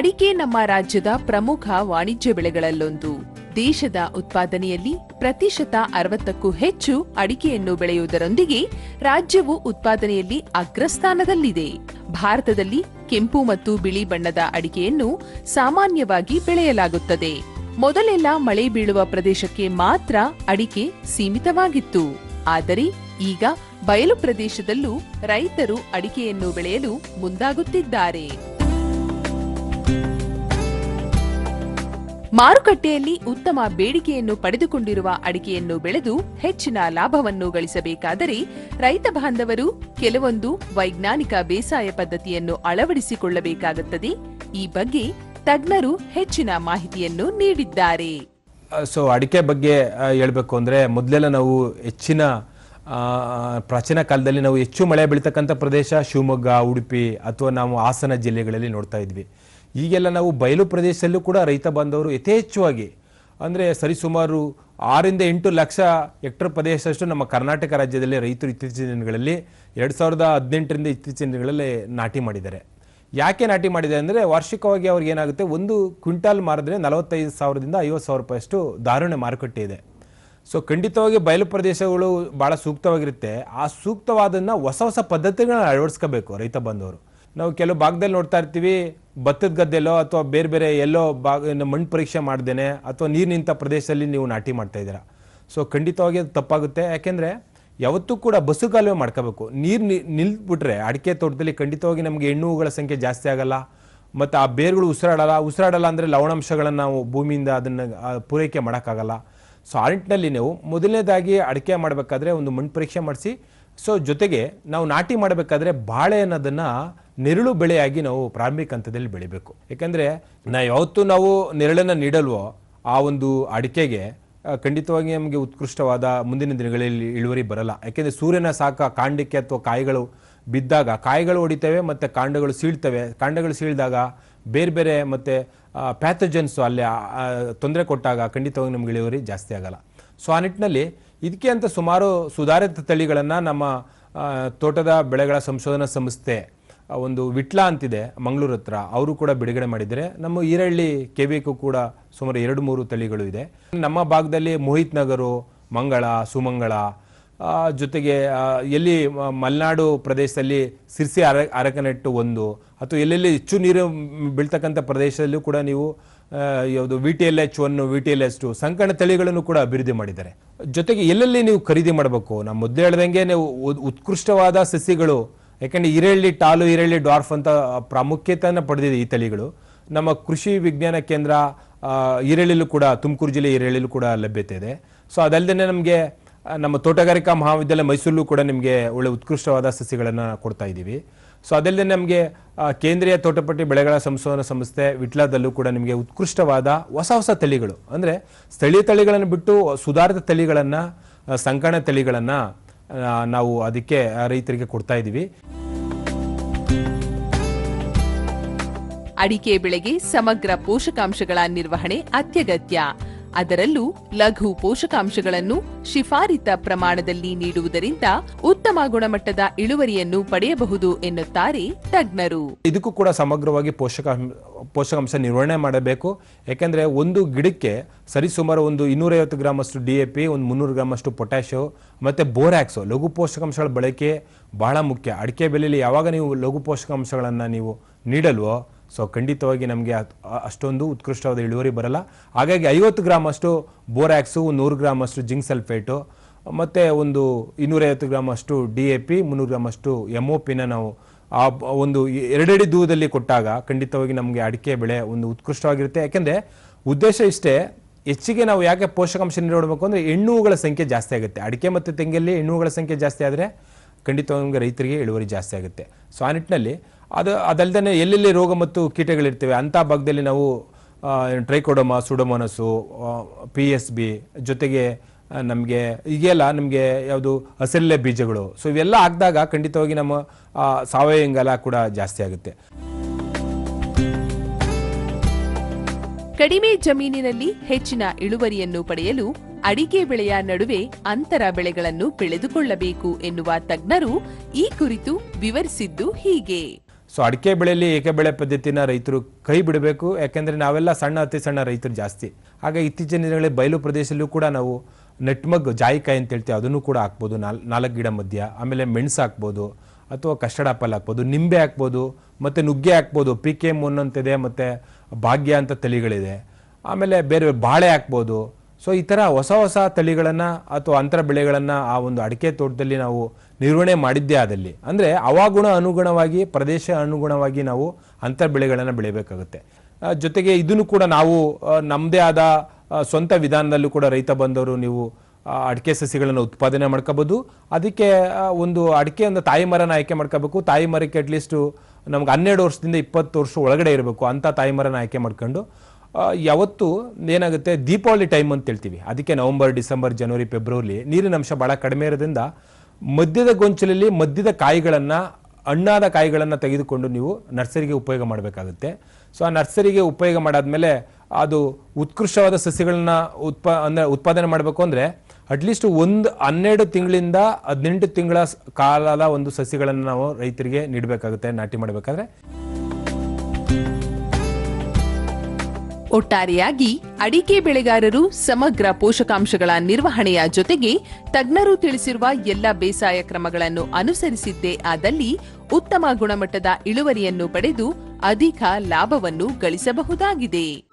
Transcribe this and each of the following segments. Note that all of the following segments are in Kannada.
ಅಡಿಕೆ ನಮ್ಮ ರಾಜ್ಯದ ಪ್ರಮುಖ ವಾಣಿಜ್ಯ ಬೆಳೆಗಳಲ್ಲೊಂದು. ದೇಶದ ಉತ್ಪಾದನೆಯಲ್ಲಿ ಪ್ರತಿಶತ ಅರವತ್ತಕ್ಕೂ ಹೆಚ್ಚು ಅಡಿಕೆಯನ್ನು ಬೆಳೆಯುವುದರೊಂದಿಗೆ ರಾಜ್ಯವು ಉತ್ಪಾದನೆಯಲ್ಲಿ ಅಗ್ರಸ್ಥಾನದಲ್ಲಿದೆ. ಭಾರತದಲ್ಲಿ ಕೆಂಪು ಮತ್ತು ಬಿಳಿ ಬಣ್ಣದ ಅಡಿಕೆಯನ್ನು ಸಾಮಾನ್ಯವಾಗಿ ಬೆಳೆಯಲಾಗುತ್ತದೆ. ಮೊದಲೆಲ್ಲ ಮಳೆ ಬೀಳುವ ಪ್ರದೇಶಕ್ಕೆ ಮಾತ್ರ ಅಡಿಕೆ ಸೀಮಿತವಾಗಿತ್ತು. ಆದರೆ ಈಗ ಬಯಲು ಪ್ರದೇಶದಲ್ಲೂ ರೈತರು ಅಡಿಕೆಯನ್ನು ಬೆಳೆಯಲು ಮುಂದಾಗುತ್ತಿದ್ದಾರೆ. ಮಾರುಕಟ್ಟೆಯಲ್ಲಿ ಉತ್ತಮ ಬೇಡಿಕೆಯನ್ನು ಪಡೆದುಕೊಂಡಿರುವ ಅಡಿಕೆಯನ್ನು ಬೆಳೆದು ಹೆಚ್ಚಿನ ಲಾಭವನ್ನು ಗಳಿಸಬೇಕಾದರೆ ರೈತ ಬಾಂಧವರು ಕೆಲವೊಂದು ವೈಜ್ಞಾನಿಕ ಬೇಸಾಯ ಪದ್ಧತಿಯನ್ನು ಅಳವಡಿಸಿಕೊಳ್ಳಬೇಕಾಗುತ್ತದೆ. ಈ ಬಗ್ಗೆ ತಜ್ಞರು ಹೆಚ್ಚಿನ ಮಾಹಿತಿಯನ್ನು ನೀಡಿದ್ದಾರೆ. ಸೊ ಅಡಿಕೆ ಬಗ್ಗೆ ಹೇಳಬೇಕು ಅಂದರೆ ಮೊದಲೆಲ್ಲ ನಾವು ಹೆಚ್ಚಿನ ಪ್ರಾಚೀನ ಕಾಲದಲ್ಲಿ ನಾವು ಹೆಚ್ಚು ಮಳೆ ಬೀಳ್ತಕ್ಕಂಥ ಪ್ರದೇಶ ಶಿವಮೊಗ್ಗ, ಉಡುಪಿ ಅಥವಾ ನಾವು ಹಾಸನ ಜಿಲ್ಲೆಗಳಲ್ಲಿ ನೋಡ್ತಾ ಇದ್ವಿ. ಈಗೆಲ್ಲ ನಾವು ಬಯಲು ಪ್ರದೇಶದಲ್ಲೂ ಕೂಡ ರೈತ ಬಾಂಧವರು ಯಥೇಚ್ಛವಾಗಿ, ಅಂದರೆ ಸರಿಸುಮಾರು ಆರಿಂದ ಎಂಟು ಲಕ್ಷ ಹೆಕ್ಟರ್ ಪ್ರದೇಶದಷ್ಟು ನಮ್ಮ ಕರ್ನಾಟಕ ರಾಜ್ಯದಲ್ಲಿ ರೈತರು ಇತ್ತೀಚಿನ ದಿನಗಳಲ್ಲಿ ಎರಡು ಸಾವಿರದ ಹದಿನೆಂಟರಿಂದ ಇತ್ತೀಚಿನ ದಿನಗಳಲ್ಲಿ ನಾಟಿ ಮಾಡಿದ್ದಾರೆ. ಯಾಕೆ ನಾಟಿ ಮಾಡಿದೆ ಅಂದರೆ ವಾರ್ಷಿಕವಾಗಿ ಅವ್ರಿಗೆ ಏನಾಗುತ್ತೆ, ಒಂದು ಕ್ವಿಂಟಾಲ್ ಮಾರಿದ್ರೆ ನಲವತ್ತೈದು ಸಾವಿರದಿಂದ ಐವತ್ತು ಸಾವಿರ ರೂಪಾಯಿಯಷ್ಟು ದಾರುಣ್ಯ ಮಾರುಕಟ್ಟೆ ಇದೆ. ಸೊ ಖಂಡಿತವಾಗಿ ಬಯಲು ಪ್ರದೇಶಗಳು ಭಾಳ ಸೂಕ್ತವಾಗಿರುತ್ತೆ. ಆ ಸೂಕ್ತವಾದನ್ನ ಹೊಸ ಹೊಸ ಪದ್ಧತಿಗಳನ್ನ ಅಳವಡಿಸ್ಕೋಬೇಕು ರೈತ ಬಂದವರು ನಾವು ಕೆಲವು ಭಾಗದಲ್ಲಿ ನೋಡ್ತಾ ಇರ್ತೀವಿ, ಭತ್ತದ ಗದ್ದೆಲ್ಲೋ ಅಥವಾ ಬೇರೆ ಬೇರೆ ಎಲ್ಲೋ ಭಾಗ ಮಣ್ಣು ಪರೀಕ್ಷೆ ಮಾಡ್ದೇನೆ ಅಥವಾ ನೀರು ನಿಂತ ಪ್ರದೇಶದಲ್ಲಿ ನೀವು ನಾಟಿ ಮಾಡ್ತಾ ಇದ್ದೀರಾ. ಸೊ ಖಂಡಿತವಾಗಿ ಅದು ತಪ್ಪಾಗುತ್ತೆ. ಯಾಕೆಂದರೆ ಯಾವತ್ತೂ ಕೂಡ ಬಸ್ಸು ಕಾಲುವೆ ಮಾಡ್ಕೋಬೇಕು. ನೀರು ನಿಲ್ಬಿಟ್ರೆ ಅಡಿಕೆ ತೋಟದಲ್ಲಿ ಖಂಡಿತವಾಗಿ ನಮಗೆ ಹೆಣ್ಣುಗಳ ಸಂಖ್ಯೆ ಜಾಸ್ತಿ ಆಗಲ್ಲ. ಮತ್ತು ಆ ಬೇರುಗಳು ಉಸಿರಾಡಲ್ಲ ಉಸಿರಾಡಲ್ಲ ಅಂದರೆ ಲವಣಾಂಶಗಳನ್ನು ನಾವು ಭೂಮಿಯಿಂದ ಅದನ್ನು ಪೂರೈಕೆ ಮಾಡೋಕ್ಕಾಗಲ್ಲ. ಸೊ ಆ ನಿಟ್ಟಿನಲ್ಲಿ ನೀವು ಮೊದಲನೇದಾಗಿ ಅಡಿಕೆ ಮಾಡಬೇಕಾದ್ರೆ ಒಂದು ಮಣ್ಣು ಪರೀಕ್ಷೆ ಮಾಡಿಸಿ ಸೊ ಜೊತೆಗೆ ನಾವು ನಾಟಿ ಮಾಡಬೇಕಾದ್ರೆ ಬಾಳೆ ಅನ್ನೋದನ್ನು ನೆರಳು ಬೆಳೆಯಾಗಿ ನಾವು ಪ್ರಾರಂಭಿಕ ಹಂತದಲ್ಲಿ ಬೆಳಿಬೇಕು. ಯಾಕಂದರೆ ನಾ ಯಾವತ್ತು ನಾವು ನೆರಳನ್ನು ನೀಡಲ್ವೋ ಆ ಒಂದು ಅಡಿಕೆಗೆ ಖಂಡಿತವಾಗಿ ನಮಗೆ ಉತ್ಕೃಷ್ಟವಾದ ಮುಂದಿನ ದಿನಗಳಲ್ಲಿ ಇಳುವರಿ ಬರಲ್ಲ. ಯಾಕೆಂದರೆ ಸೂರ್ಯನ ಸಾಕ ಕಾಂಡಕ್ಕೆ ಅಥವಾ ಕಾಯಿಗಳು ಬಿದ್ದಾಗ, ಕಾಯಿಗಳು ಹೊಡಿತವೆ ಮತ್ತು ಕಾಂಡಗಳು ಸೀಳ್ತವೆ. ಕಾಂಡಗಳು ಸೀಳಿದಾಗ ಬೇರೆ ಬೇರೆ ಮತ್ತು ಪ್ಯಾಥೋಜನ್ಸು ಅಲ್ಲಿ ತೊಂದರೆ ಕೊಟ್ಟಾಗ ಖಂಡಿತವಾಗಿ ನಮ್ಗೆ ಇಳುವರಿ ಜಾಸ್ತಿ ಆಗಲ್ಲ. ಸೊ ಆ ನಿಟ್ಟಿನಲ್ಲಿ ಇದಕ್ಕೆ ಅಂತ ಸುಮಾರು ಸುಧಾರಿತ ತಳಿಗಳನ್ನು ನಮ್ಮ ತೋಟದ ಬೆಳೆಗಳ ಸಂಶೋಧನಾ ಸಂಸ್ಥೆ ಒಂದು ವಿಟ್ಲ ಅಂತಿದೆ ಮಂಗಳೂರು ಹತ್ರ. ಅವರು ಕೂಡ ಬಿಡುಗಡೆ ಮಾಡಿದರೆ ನಮ್ಮ ಈರಳ್ಳಿ ಕೆವಿಕು ಕೂಡ ಸುಮಾರು ಎರಡು ಮೂರು ತಳಿಗಳು ಇದೆ. ನಮ್ಮ ಭಾಗದಲ್ಲಿ ಮೋಹಿತ್ ನಗರು, ಮಂಗಳ, ಸುಮಂಗಳ ಜೊತೆಗೆ ಎಲ್ಲಿ ಮಲೆನಾಡು ಪ್ರದೇಶದಲ್ಲಿ ಸಿರ್ಸಿ ಅರ, ಅರಕನೆಟ್ಟು ಒಂದು, ಅಥವಾ ಎಲ್ಲೆಲ್ಲಿ ಹೆಚ್ಚು ನೀರು ಬೀಳ್ತಕ್ಕಂಥ ಪ್ರದೇಶದಲ್ಲೂ ಕೂಡ ನೀವು ಯಾವುದು V T L H one V T L S two ಸಂಕಣ ತಳಿಗಳನ್ನು ಕೂಡ ಅಭಿವೃದ್ಧಿ ಮಾಡಿದ್ದಾರೆ. ಜೊತೆಗೆ ಎಲ್ಲೆಲ್ಲಿ ನೀವು ಖರೀದಿ ಮಾಡಬೇಕು? ನಮ್ಮ ಮೊದಲೇ ಹೇಳ್ದಂಗೆ ನೀವು ಉತ್- ಉತ್ಕೃಷ್ಟವಾದ ಸಸಿಗಳು, ಯಾಕಂದ್ರೆ ಈರಳ್ಳಿ ಟಾಲು, ಈರಳ್ಳಿ ಡಾರ್ಫ್ ಅಂತ ಪ್ರಾಮುಖ್ಯತೆಯನ್ನು ಪಡೆದಿದೆ ಈ ತಳಿಗಳು. ನಮ್ಮ ಕೃಷಿ ವಿಜ್ಞಾನ ಕೇಂದ್ರ ಈರಳ್ಳಿಲೂ ಕೂಡ, ತುಮಕೂರು ಜಿಲ್ಲೆ ಈರಳ್ಳಿಲೂ ಕೂಡ ಲಭ್ಯತೆ ಇದೆ. ಸೊ ಅದಲ್ಲದೆ ನಮಗೆ, ನಮ್ಮ ತೋಟಗಾರಿಕಾ ಮಹಾವಿದ್ಯಾಲಯ ಮೈಸೂರಲ್ಲೂ ಕೂಡ ನಿಮಗೆ ಒಳ್ಳೆ ಉತ್ಕೃಷ್ಟವಾದ ಸಸಿಗಳನ್ನು ಕೊಡ್ತಾ ಇದ್ದೀವಿ. ಸೊ ಅದಲ್ಲದೆ ನಮಗೆ ಕೇಂದ್ರೀಯ ತೋಟಪಟ್ಟಿ ಬೆಳೆಗಳ ಸಂಶೋಧನಾ ಸಂಸ್ಥೆ ವಿಟ್ಲಾದಲ್ಲೂ ಕೂಡ ನಿಮಗೆ ಉತ್ಕೃಷ್ಟವಾದ ಹೊಸ ಹೊಸ ತಳಿಗಳು. ಅಂದರೆ ಸ್ಥಳೀಯ ತಳಿಗಳನ್ನು ಬಿಟ್ಟು ಸುಧಾರಿತ ತಳಿಗಳನ್ನು ಸಂಕಣ ತಳಿಗಳನ್ನು ನಾವು ಅದಕ್ಕೆ ರೈತರಿಗೆ ಕೊಡ್ತಾ ಇದ್ದೀವಿ ಅಡಿಕೆ ಬೆಳೆಗೆ ಸಮಗ್ರ ಪೋಷಕಾಂಶಗಳ ನಿರ್ವಹಣೆ ಅತ್ಯಗತ್ಯ. ಅದರಲ್ಲೂ ಲಘು ಪೋಷಕಾಂಶಗಳನ್ನು ಶಿಫಾರಿತ ಪ್ರಮಾಣದಲ್ಲಿ ನೀಡುವುದರಿಂದ ಉತ್ತಮ ಗುಣಮಟ್ಟದ ಇಳುವರಿಯನ್ನು ಪಡೆಯಬಹುದು ಎನ್ನುತ್ತಾರೆ ತಜ್ಞರು. ಇದಕ್ಕೂ ಕೂಡ ಸಮಗ್ರವಾಗಿ ಪೋಷಕಾಂಶ ಪೋಷಕಾಂಶ ನಿರ್ವಹಣೆ ಮಾಡಬೇಕು. ಯಾಕೆಂದರೆ ಒಂದು ಗಿಡಕ್ಕೆ ಸರಿಸುಮಾರು ಒಂದು ಇನ್ನೂರೈವತ್ತು ಗ್ರಾಮಷ್ಟು ಡಿ ಎ ಪಿ, ಒಂದು ಮುನ್ನೂರು ಗ್ರಾಮಷ್ಟು ಪೊಟ್ಯಾಶೋ ಮತ್ತು ಬೋರ್ಯಾಕ್ಸು ಲಘು ಪೋಷಕಾಂಶಗಳ ಬಳಕೆ ಬಹಳ ಮುಖ್ಯ. ಅಡಿಕೆ ಬೆಲೆಯಲ್ಲಿ ಯಾವಾಗ ನೀವು ಲಘು ಪೋಷಕಾಂಶಗಳನ್ನು ನೀವು ನೀಡಲ್ವೋ ಸೊ ಖಂಡಿತವಾಗಿ ನಮಗೆ ಅಷ್ಟೊಂದು ಉತ್ಕೃಷ್ಟವಾದ ಇಳುವರಿ ಬರಲ್ಲ. ಹಾಗಾಗಿ ಐವತ್ತು ಗ್ರಾಮ್ ಅಷ್ಟು ಬೋರ್ಯಾಕ್ಸು ನೂರು ಗ್ರಾಮ್ ಅಷ್ಟು ಜಿಂಕ್ ಸಲ್ಫೇಟು, ಮತ್ತು ಒಂದು ಇನ್ನೂರೈವತ್ತು ಗ್ರಾಮ್ ಅಷ್ಟು ಡಿ ಎ ಪಿ, ಮುನ್ನೂರು ಗ್ರಾಮ್ ಅಷ್ಟು ಎಂ ಒ ಪಿನ ನಾವು ಆ ಒಂದು ಎರಡಡಿ ದೂರದಲ್ಲಿ ಕೊಟ್ಟಾಗ ಖಂಡಿತವಾಗಿ ನಮಗೆ ಅಡಿಕೆ ಬೆಳೆ ಒಂದು ಉತ್ಕೃಷ್ಟವಾಗಿರುತ್ತೆ. ಯಾಕೆಂದರೆ ಉದ್ದೇಶ ಇಷ್ಟೇ, ಹೆಚ್ಚಿಗೆ ನಾವು ಯಾಕೆ ಪೋಷಕಾಂಶ ನೀಡಬೇಕು ಅಂದರೆ ಹೆಣ್ಣುಗಳ ಸಂಖ್ಯೆ ಜಾಸ್ತಿ ಆಗುತ್ತೆ. ಅಡಿಕೆ ಮತ್ತು ತೆಂಗಲ್ಲಿ ಹೆಣ್ಣುಗಳ ಸಂಖ್ಯೆ ಜಾಸ್ತಿ ಆದರೆ ಖಂಡಿತವಾಗಿ ರೈತರಿಗೆ ಇಳುವರಿ ಜಾಸ್ತಿ ಆಗುತ್ತೆ. ಸೊ ಆ ನಿಟ್ಟಿನಲ್ಲಿ ಅದು ಅದಲ್ಲದೆ ಎಲ್ಲೆಲ್ಲಿ ರೋಗ ಮತ್ತು ಕೀಟಗಳಿರ್ತವೆ, ಅಂಥ ಭಾಗದಲ್ಲಿ ನಾವು Trichoderma Pseudomonas P S B ಜೊತೆಗೆ ನಮಗೆ ಈಗೆಲ್ಲ ನಮಗೆ ಯಾವುದು ಹಸಲ್ಲೆ ಬೀಜಗಳು. ಸೊ ಇವೆಲ್ಲ ಹಾಕಿದಾಗ ಖಂಡಿತವಾಗಿ ನಮ್ಮ ಸಾವಯವ ಇಂಗಾಲ ಕೂಡ ಜಾಸ್ತಿ ಆಗುತ್ತೆ. ಕಡಿಮೆ ಜಮೀನಿನಲ್ಲಿ ಹೆಚ್ಚಿನ ಇಳುವರಿಯನ್ನು ಪಡೆಯಲು ಅಡಿಕೆ ಬೆಳೆಯ ನಡುವೆ ಅಂತರ ಬೆಳೆಗಳನ್ನು ಬೆಳೆದುಕೊಳ್ಳಬೇಕು ಎನ್ನುವ ತಜ್ಞರು ಈ ಕುರಿತು ವಿವರಿಸಿದ್ದು ಹೀಗೆ. ಸೊ ಅಡಿಕೆ ಬೆಳೆಯಲ್ಲಿ ಏಕ ಬೆಳೆ ಪದ್ಧತಿನ ರೈತರು ಕೈ ಬಿಡಬೇಕು? ಯಾಕೆಂದರೆ ನಾವೆಲ್ಲ ಸಣ್ಣ, ಅತಿ ಸಣ್ಣ ರೈತರು ಜಾಸ್ತಿ. ಆಗ ಇತ್ತೀಚಿನ ದಿನಗಳಲ್ಲಿ ಬಯಲು ಪ್ರದೇಶದಲ್ಲೂ ಕೂಡ ನಾವು ನೆಟ್ಮಗ್, ಜಾಯಿಕಾಯಿ ಅಂತ ಹೇಳ್ತೀವಿ, ಅದನ್ನು ಕೂಡ ಹಾಕ್ಬೋದು. ನಾಲ್, ನಾಲ್ಕು ಗಿಡ ಮಧ್ಯ, ಆಮೇಲೆ ಮೆಣಸು ಹಾಕ್ಬೋದು, ಅಥವಾ ಕಸ್ಟರ್ಡ್ ಆಪಲ್ ಹಾಕ್ಬೋದು, ನಿಂಬೆ ಹಾಕ್ಬೋದು, ಮತ್ತು ನುಗ್ಗೆ ಹಾಕ್ಬೋದು ಪಿ ಕೆ ಎಂ ಒನ್ ಅಂತಿದೆ ಮತ್ತು ಭಾಗ್ಯ ಅಂತ ತಳಿಗಳಿದೆ. ಆಮೇಲೆ ಬೇರೆ ಬಾಳೆ ಹಾಕ್ಬೋದು ಸೊ ಈ ಥರ ಹೊಸ ಹೊಸ ತಳಿಗಳನ್ನು ಅಥವಾ ಅಂತರ ಬೆಳೆಗಳನ್ನು ಆ ಒಂದು ಅಡಿಕೆ ತೋಟದಲ್ಲಿ ನಾವು ನಿರ್ವಹಣೆ ಮಾಡಿದ್ದೇ ಆದಲ್ಲಿ, ಅಂದರೆ ಅವಾಗುಣ ಅನುಗುಣವಾಗಿ, ಪ್ರದೇಶ ಅನುಗುಣವಾಗಿ ನಾವು ಅಂತರ ಬೆಳೆಗಳನ್ನು ಬೆಳಿಬೇಕಾಗುತ್ತೆ. ಜೊತೆಗೆ ಇದನ್ನು ಕೂಡ ನಾವು ನಮ್ಮದೇ ಆದ ಸ್ವಂತ ವಿಧಾನದಲ್ಲೂ ಕೂಡ ರೈತ ಬಂದವರು ನೀವು ಅಡಿಕೆ ಸಸಿಗಳನ್ನು ಉತ್ಪಾದನೆ ಮಾಡ್ಕೋಬೋದು. ಅದಕ್ಕೆ ಒಂದು ಅಡಿಕೆ ಒಂದು ತಾಯಿ ಮರನ ಆಯ್ಕೆ ಮಾಡ್ಕೋಬೇಕು. ತಾಯಿ ಮರಕ್ಕೆ ಅಟ್ಲೀಸ್ಟು ನಮ್ಗೆ ಹನ್ನೆರಡು ವರ್ಷದಿಂದ ಇಪ್ಪತ್ತು ವರ್ಷ ಒಳಗಡೆ ಇರಬೇಕು. ಅಂಥ ತಾಯಿ ಮರನ ಆಯ್ಕೆ ಮಾಡ್ಕೊಂಡು ಯಾವತ್ತು ಏನಾಗುತ್ತೆ? ದೀಪಾವಳಿ ಟೈಮ್ ಅಂತ ಹೇಳ್ತೀವಿ. ಅದಕ್ಕೆ ನವೆಂಬರ್, ಡಿಸೆಂಬರ್, ಜನವರಿ, ಫೆಬ್ರವರಿ ನೀರಿನ ಅಂಶ ಭಾಳ ಕಡಿಮೆ ಇರೋದ್ರಿಂದ ಮಧ್ಯದ ಗೊಂಚಲಲ್ಲಿ ಮಧ್ಯದ ಕಾಯಿಗಳನ್ನು, ಹಣ್ಣಾದ ಕಾಯಿಗಳನ್ನು ತೆಗೆದುಕೊಂಡು ನೀವು ನರ್ಸರಿಗೆ ಉಪಯೋಗ ಮಾಡಬೇಕಾಗುತ್ತೆ. ಸೊ ಆ ನರ್ಸರಿಗೆ ಉಪಯೋಗ ಮಾಡಾದ್ಮೇಲೆ ಅದು ಉತ್ಕೃಷ್ಟವಾದ ಸಸ್ಯಗಳನ್ನ ಉತ್ಪ, ಅಂದರೆ ಉತ್ಪಾದನೆ ಮಾಡಬೇಕು ಅಂದರೆ ಅಟ್ಲೀಸ್ಟ್ ಒಂದು ಹನ್ನೆರಡು ತಿಂಗಳಿಂದ ಹದಿನೆಂಟು ತಿಂಗಳ ಕಾಲದ ಒಂದು ಸಸ್ಯಗಳನ್ನು ನಾವು ರೈತರಿಗೆ ನೀಡಬೇಕಾಗುತ್ತೆ, ನಾಟಿ ಮಾಡಬೇಕಾದ್ರೆ. ಒಟ್ಟಾರೆಯಾಗಿ ಅಡಿಕೆ ಬೆಳೆಗಾರರು ಸಮಗ್ರ ಪೋಷಕಾಂಶಗಳ ನಿರ್ವಹಣೆಯ ಜೊತೆಗೆ ತಜ್ಞರು ತಿಳಿಸಿರುವ ಎಲ್ಲ ಬೇಸಾಯ ಕ್ರಮಗಳನ್ನು ಅನುಸರಿಸಿದ್ದೇ ಆದಲ್ಲಿ ಉತ್ತಮ ಗುಣಮಟ್ಟದ ಇಳುವರಿಯನ್ನು ಪಡೆದು ಅಧಿಕ ಲಾಭವನ್ನು ಗಳಿಸಬಹುದಾಗಿದೆ.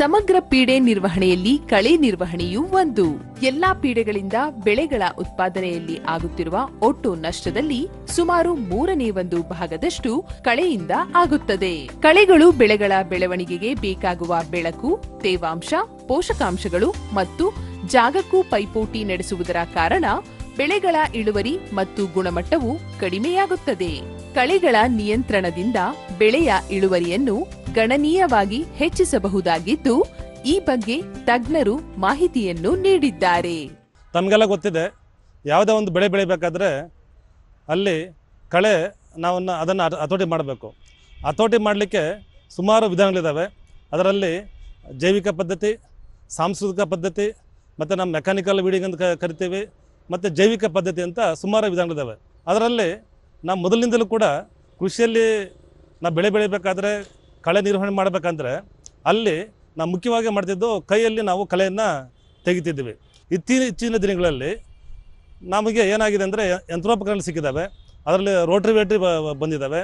ಸಮಗ್ರ ಪೀಡೆ ನಿರ್ವಹಣೆಯಲ್ಲಿ ಕಳೆ ನಿರ್ವಹಣೆಯೂ ಒಂದು. ಎಲ್ಲಾ ಪೀಡೆಗಳಿಂದ ಬೆಳೆಗಳ ಉತ್ಪಾದನೆಯಲ್ಲಿ ಆಗುತ್ತಿರುವ ಒಟ್ಟು ನಷ್ಟದಲ್ಲಿ ಸುಮಾರು ಮೂರನೇ ಒಂದು ಭಾಗದಷ್ಟು ಕಳೆಯಿಂದ ಆಗುತ್ತದೆ. ಕಳೆಗಳು ಬೆಳೆಗಳ ಬೆಳವಣಿಗೆಗೆ ಬೇಕಾಗುವ ಬೆಳಕು, ತೇವಾಂಶ, ಪೋಷಕಾಂಶಗಳು ಮತ್ತು ಜಾಗಕ್ಕೂ ಪೈಪೋಟಿ ನಡೆಸುವುದರ ಕಾರಣ ಬೆಳೆಗಳ ಇಳುವರಿ ಮತ್ತು ಗುಣಮಟ್ಟವು ಕಡಿಮೆಯಾಗುತ್ತದೆ. ಕಳೆಗಳ ನಿಯಂತ್ರಣದಿಂದ ಬೆಳೆಯ ಇಳುವರಿಯನ್ನು ಗಣನೀಯವಾಗಿ ಹೆಚ್ಚಿಸಬಹುದಾಗಿದ್ದು, ಈ ಬಗ್ಗೆ ತಜ್ಞರು ಮಾಹಿತಿಯನ್ನು ನೀಡಿದ್ದಾರೆ. ತಮಗೆಲ್ಲ ಗೊತ್ತಿದೆ, ಯಾವುದೇ ಒಂದು ಬೆಳೆ ಬೆಳಿಬೇಕಾದ್ರೆ ಅಲ್ಲಿ ಕಳೆ ನಾವನ್ನು ಅದನ್ನು ಹತ- ಹತೋಟಿ ಮಾಡಬೇಕು. ಹತೋಟಿ ಮಾಡಲಿಕ್ಕೆ ಸುಮಾರು ವಿಧಾನಗಳಿದ್ದಾವೆ ಅದರಲ್ಲಿ ಜೈವಿಕ ಪದ್ಧತಿ, ಸಾಂಸ್ಕೃತಿಕ ಪದ್ಧತಿ, ಮತ್ತು ನಮ್ಮ ಮೆಕ್ಯಾನಿಕಲ್ ವೀಡಿಂಗ್ ಅಂತ ಕರಿತೀವಿ, ಮತ್ತು ಜೈವಿಕ ಪದ್ಧತಿ ಅಂತ ಸುಮಾರು ವಿಧಾನಗಳಿದ್ದಾವೆ ಅದರಲ್ಲಿ ನಾವು ಮೊದಲಿನಿಂದಲೂ ಕೂಡ ಕೃಷಿಯಲ್ಲಿ ನಾವು ಬೆಳೆ ಬೆಳಿಬೇಕಾದ್ರೆ ಕಳೆ ನಿರ್ವಹಣೆ ಮಾಡಬೇಕಂದ್ರೆ ಅಲ್ಲಿ ನಾವು ಮುಖ್ಯವಾಗಿ ಮಾಡ್ತಿದ್ದು ಕೈಯಲ್ಲಿ ನಾವು ಕಳೆಯನ್ನು ತೆಗಿತಿದ್ವಿ ಇತ್ತೀಚಿನ ದಿನಗಳಲ್ಲಿ ನಮಗೆ ಏನಾಗಿದೆ ಅಂದರೆ ಯಂತ್ರೋಪಕರಣ ಸಿಕ್ಕಿದ್ದಾವೆ ಅದರಲ್ಲಿ ರೋಟ್ರಿ ವೇಟ್ರಿ ಬಂದಿದ್ದಾವೆ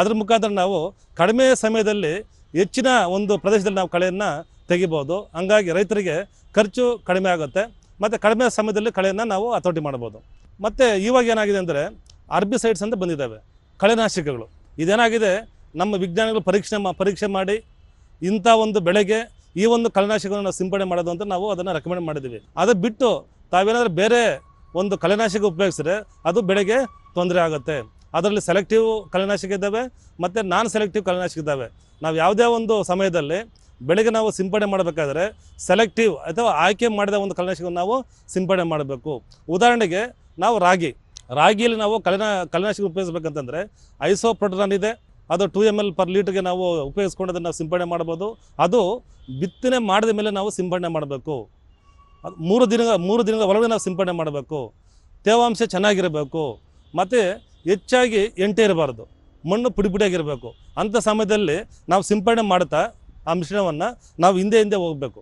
ಅದ್ರ ಮುಖಾಂತರ ನಾವು ಕಡಿಮೆ ಸಮಯದಲ್ಲಿ ಹೆಚ್ಚಿನ ಒಂದು ಪ್ರದೇಶದಲ್ಲಿ ನಾವು ಕಳೆಯನ್ನು ತೆಗಿಬೋದು. ಹಂಗಾಗಿ ರೈತರಿಗೆ ಖರ್ಚು ಕಡಿಮೆ ಆಗುತ್ತೆ. ಮತ್ತು ಕಡಿಮೆ ಸಮಯದಲ್ಲಿ ಕಳೆಯನ್ನು ನಾವು ಹತೋಟಿ ಮಾಡ್ಬೋದು. ಮತ್ತು ಇವಾಗ ಏನಾಗಿದೆ ಅಂದರೆ ಆರ್ಬಿಸೈಡ್ಸ್ ಅಂತ ಬಂದಿದ್ದಾವೆ ಕಳೆನಾಶಕಗಳು ಇದೇನಾಗಿದೆ? ನಮ್ಮ ವಿಜ್ಞಾನಿಗಳು ಪರೀಕ್ಷೆ ಪರೀಕ್ಷೆ ಮಾಡಿ ಇಂಥ ಒಂದು ಬೆಳೆಗೆ ಈ ಒಂದು ಕಳೆನಾಶಕವನ್ನು ಸಿಂಪಡಣೆ ಮಾಡೋದು ಅಂತ ನಾವು ಅದನ್ನು ರೆಕಮೆಂಡ್ ಮಾಡಿದ್ದೀವಿ. ಅದು ಬಿಟ್ಟು ತಾವೇನಾದರೂ ಬೇರೆ ಒಂದು ಕಳೆನಾಶಕ ಉಪಯೋಗಿಸಿದ್ರೆ ಅದು ಬೆಳೆಗೆ ತೊಂದರೆ ಆಗುತ್ತೆ. ಅದರಲ್ಲಿ ಸೆಲೆಕ್ಟಿವ್ ಕಳೆನಾಶಕ ಇದ್ದಾವೆ ಮತ್ತು ನಾನ್ ಸೆಲೆಕ್ಟಿವ್ ಕಳೆನಾಶಕ ಇದ್ದಾವೆ. ನಾವು ಯಾವುದೇ ಒಂದು ಸಮಯದಲ್ಲಿ ಬೆಳೆಗೆ ನಾವು ಸಿಂಪಡಣೆ ಮಾಡಬೇಕಾದ್ರೆ ಸೆಲೆಕ್ಟಿವ್ ಅಥವಾ ಆಯ್ಕೆ ಮಾಡಿದ ಒಂದು ಕಳೆನಾಶಕವನ್ನು ನಾವು ಸಿಂಪಡಣೆ ಮಾಡಬೇಕು. ಉದಾಹರಣೆಗೆ ನಾವು ರಾಗಿ. ರಾಗಿಯಲ್ಲಿ ನಾವು ಕಳೆನ ಕಳೆನಾಶಕ ಉಪಯೋಗಿಸ್ಬೇಕಂತಂದರೆ ಐಸೋಪ್ರೊಟ್ರಾನ್ ಇದೆ ಅದು ಟೂ ಎಂ ಎಲ್ ಪರ್ ಲೀಟ್ರಿಗೆ ನಾವು ಉಪಯೋಗಿಸ್ಕೊಂಡು ಅದನ್ನು ಸಿಂಪಡಣೆ ಮಾಡ್ಬೋದು ಅದು ಬಿತ್ತನೆ ಮಾಡಿದ ಮೇಲೆ ನಾವು ಸಿಂಪಡಣೆ ಮಾಡಬೇಕು. ಅದು ಮೂರು ದಿನ ಮೂರು ದಿನಗಳ ಒಳಗೆ ನಾವು ಸಿಂಪಡಣೆ ಮಾಡಬೇಕು. ತೇವಾಂಶ ಚೆನ್ನಾಗಿರಬೇಕು. ಮತ್ತು ಹೆಚ್ಚಾಗಿ ಎಂಟೆ ಇರಬಾರ್ದು. ಮಣ್ಣು ಪುಡಿಪುಡಿಯಾಗಿರಬೇಕು ಅಂಥ ಸಮಯದಲ್ಲಿ ನಾವು ಸಿಂಪಡಣೆ ಮಾಡ್ತಾ ಆ ಮಿಶ್ರಣವನ್ನು ನಾವು ಹಿಂದೆ ಹಿಂದೆ ಹೋಗಬೇಕು.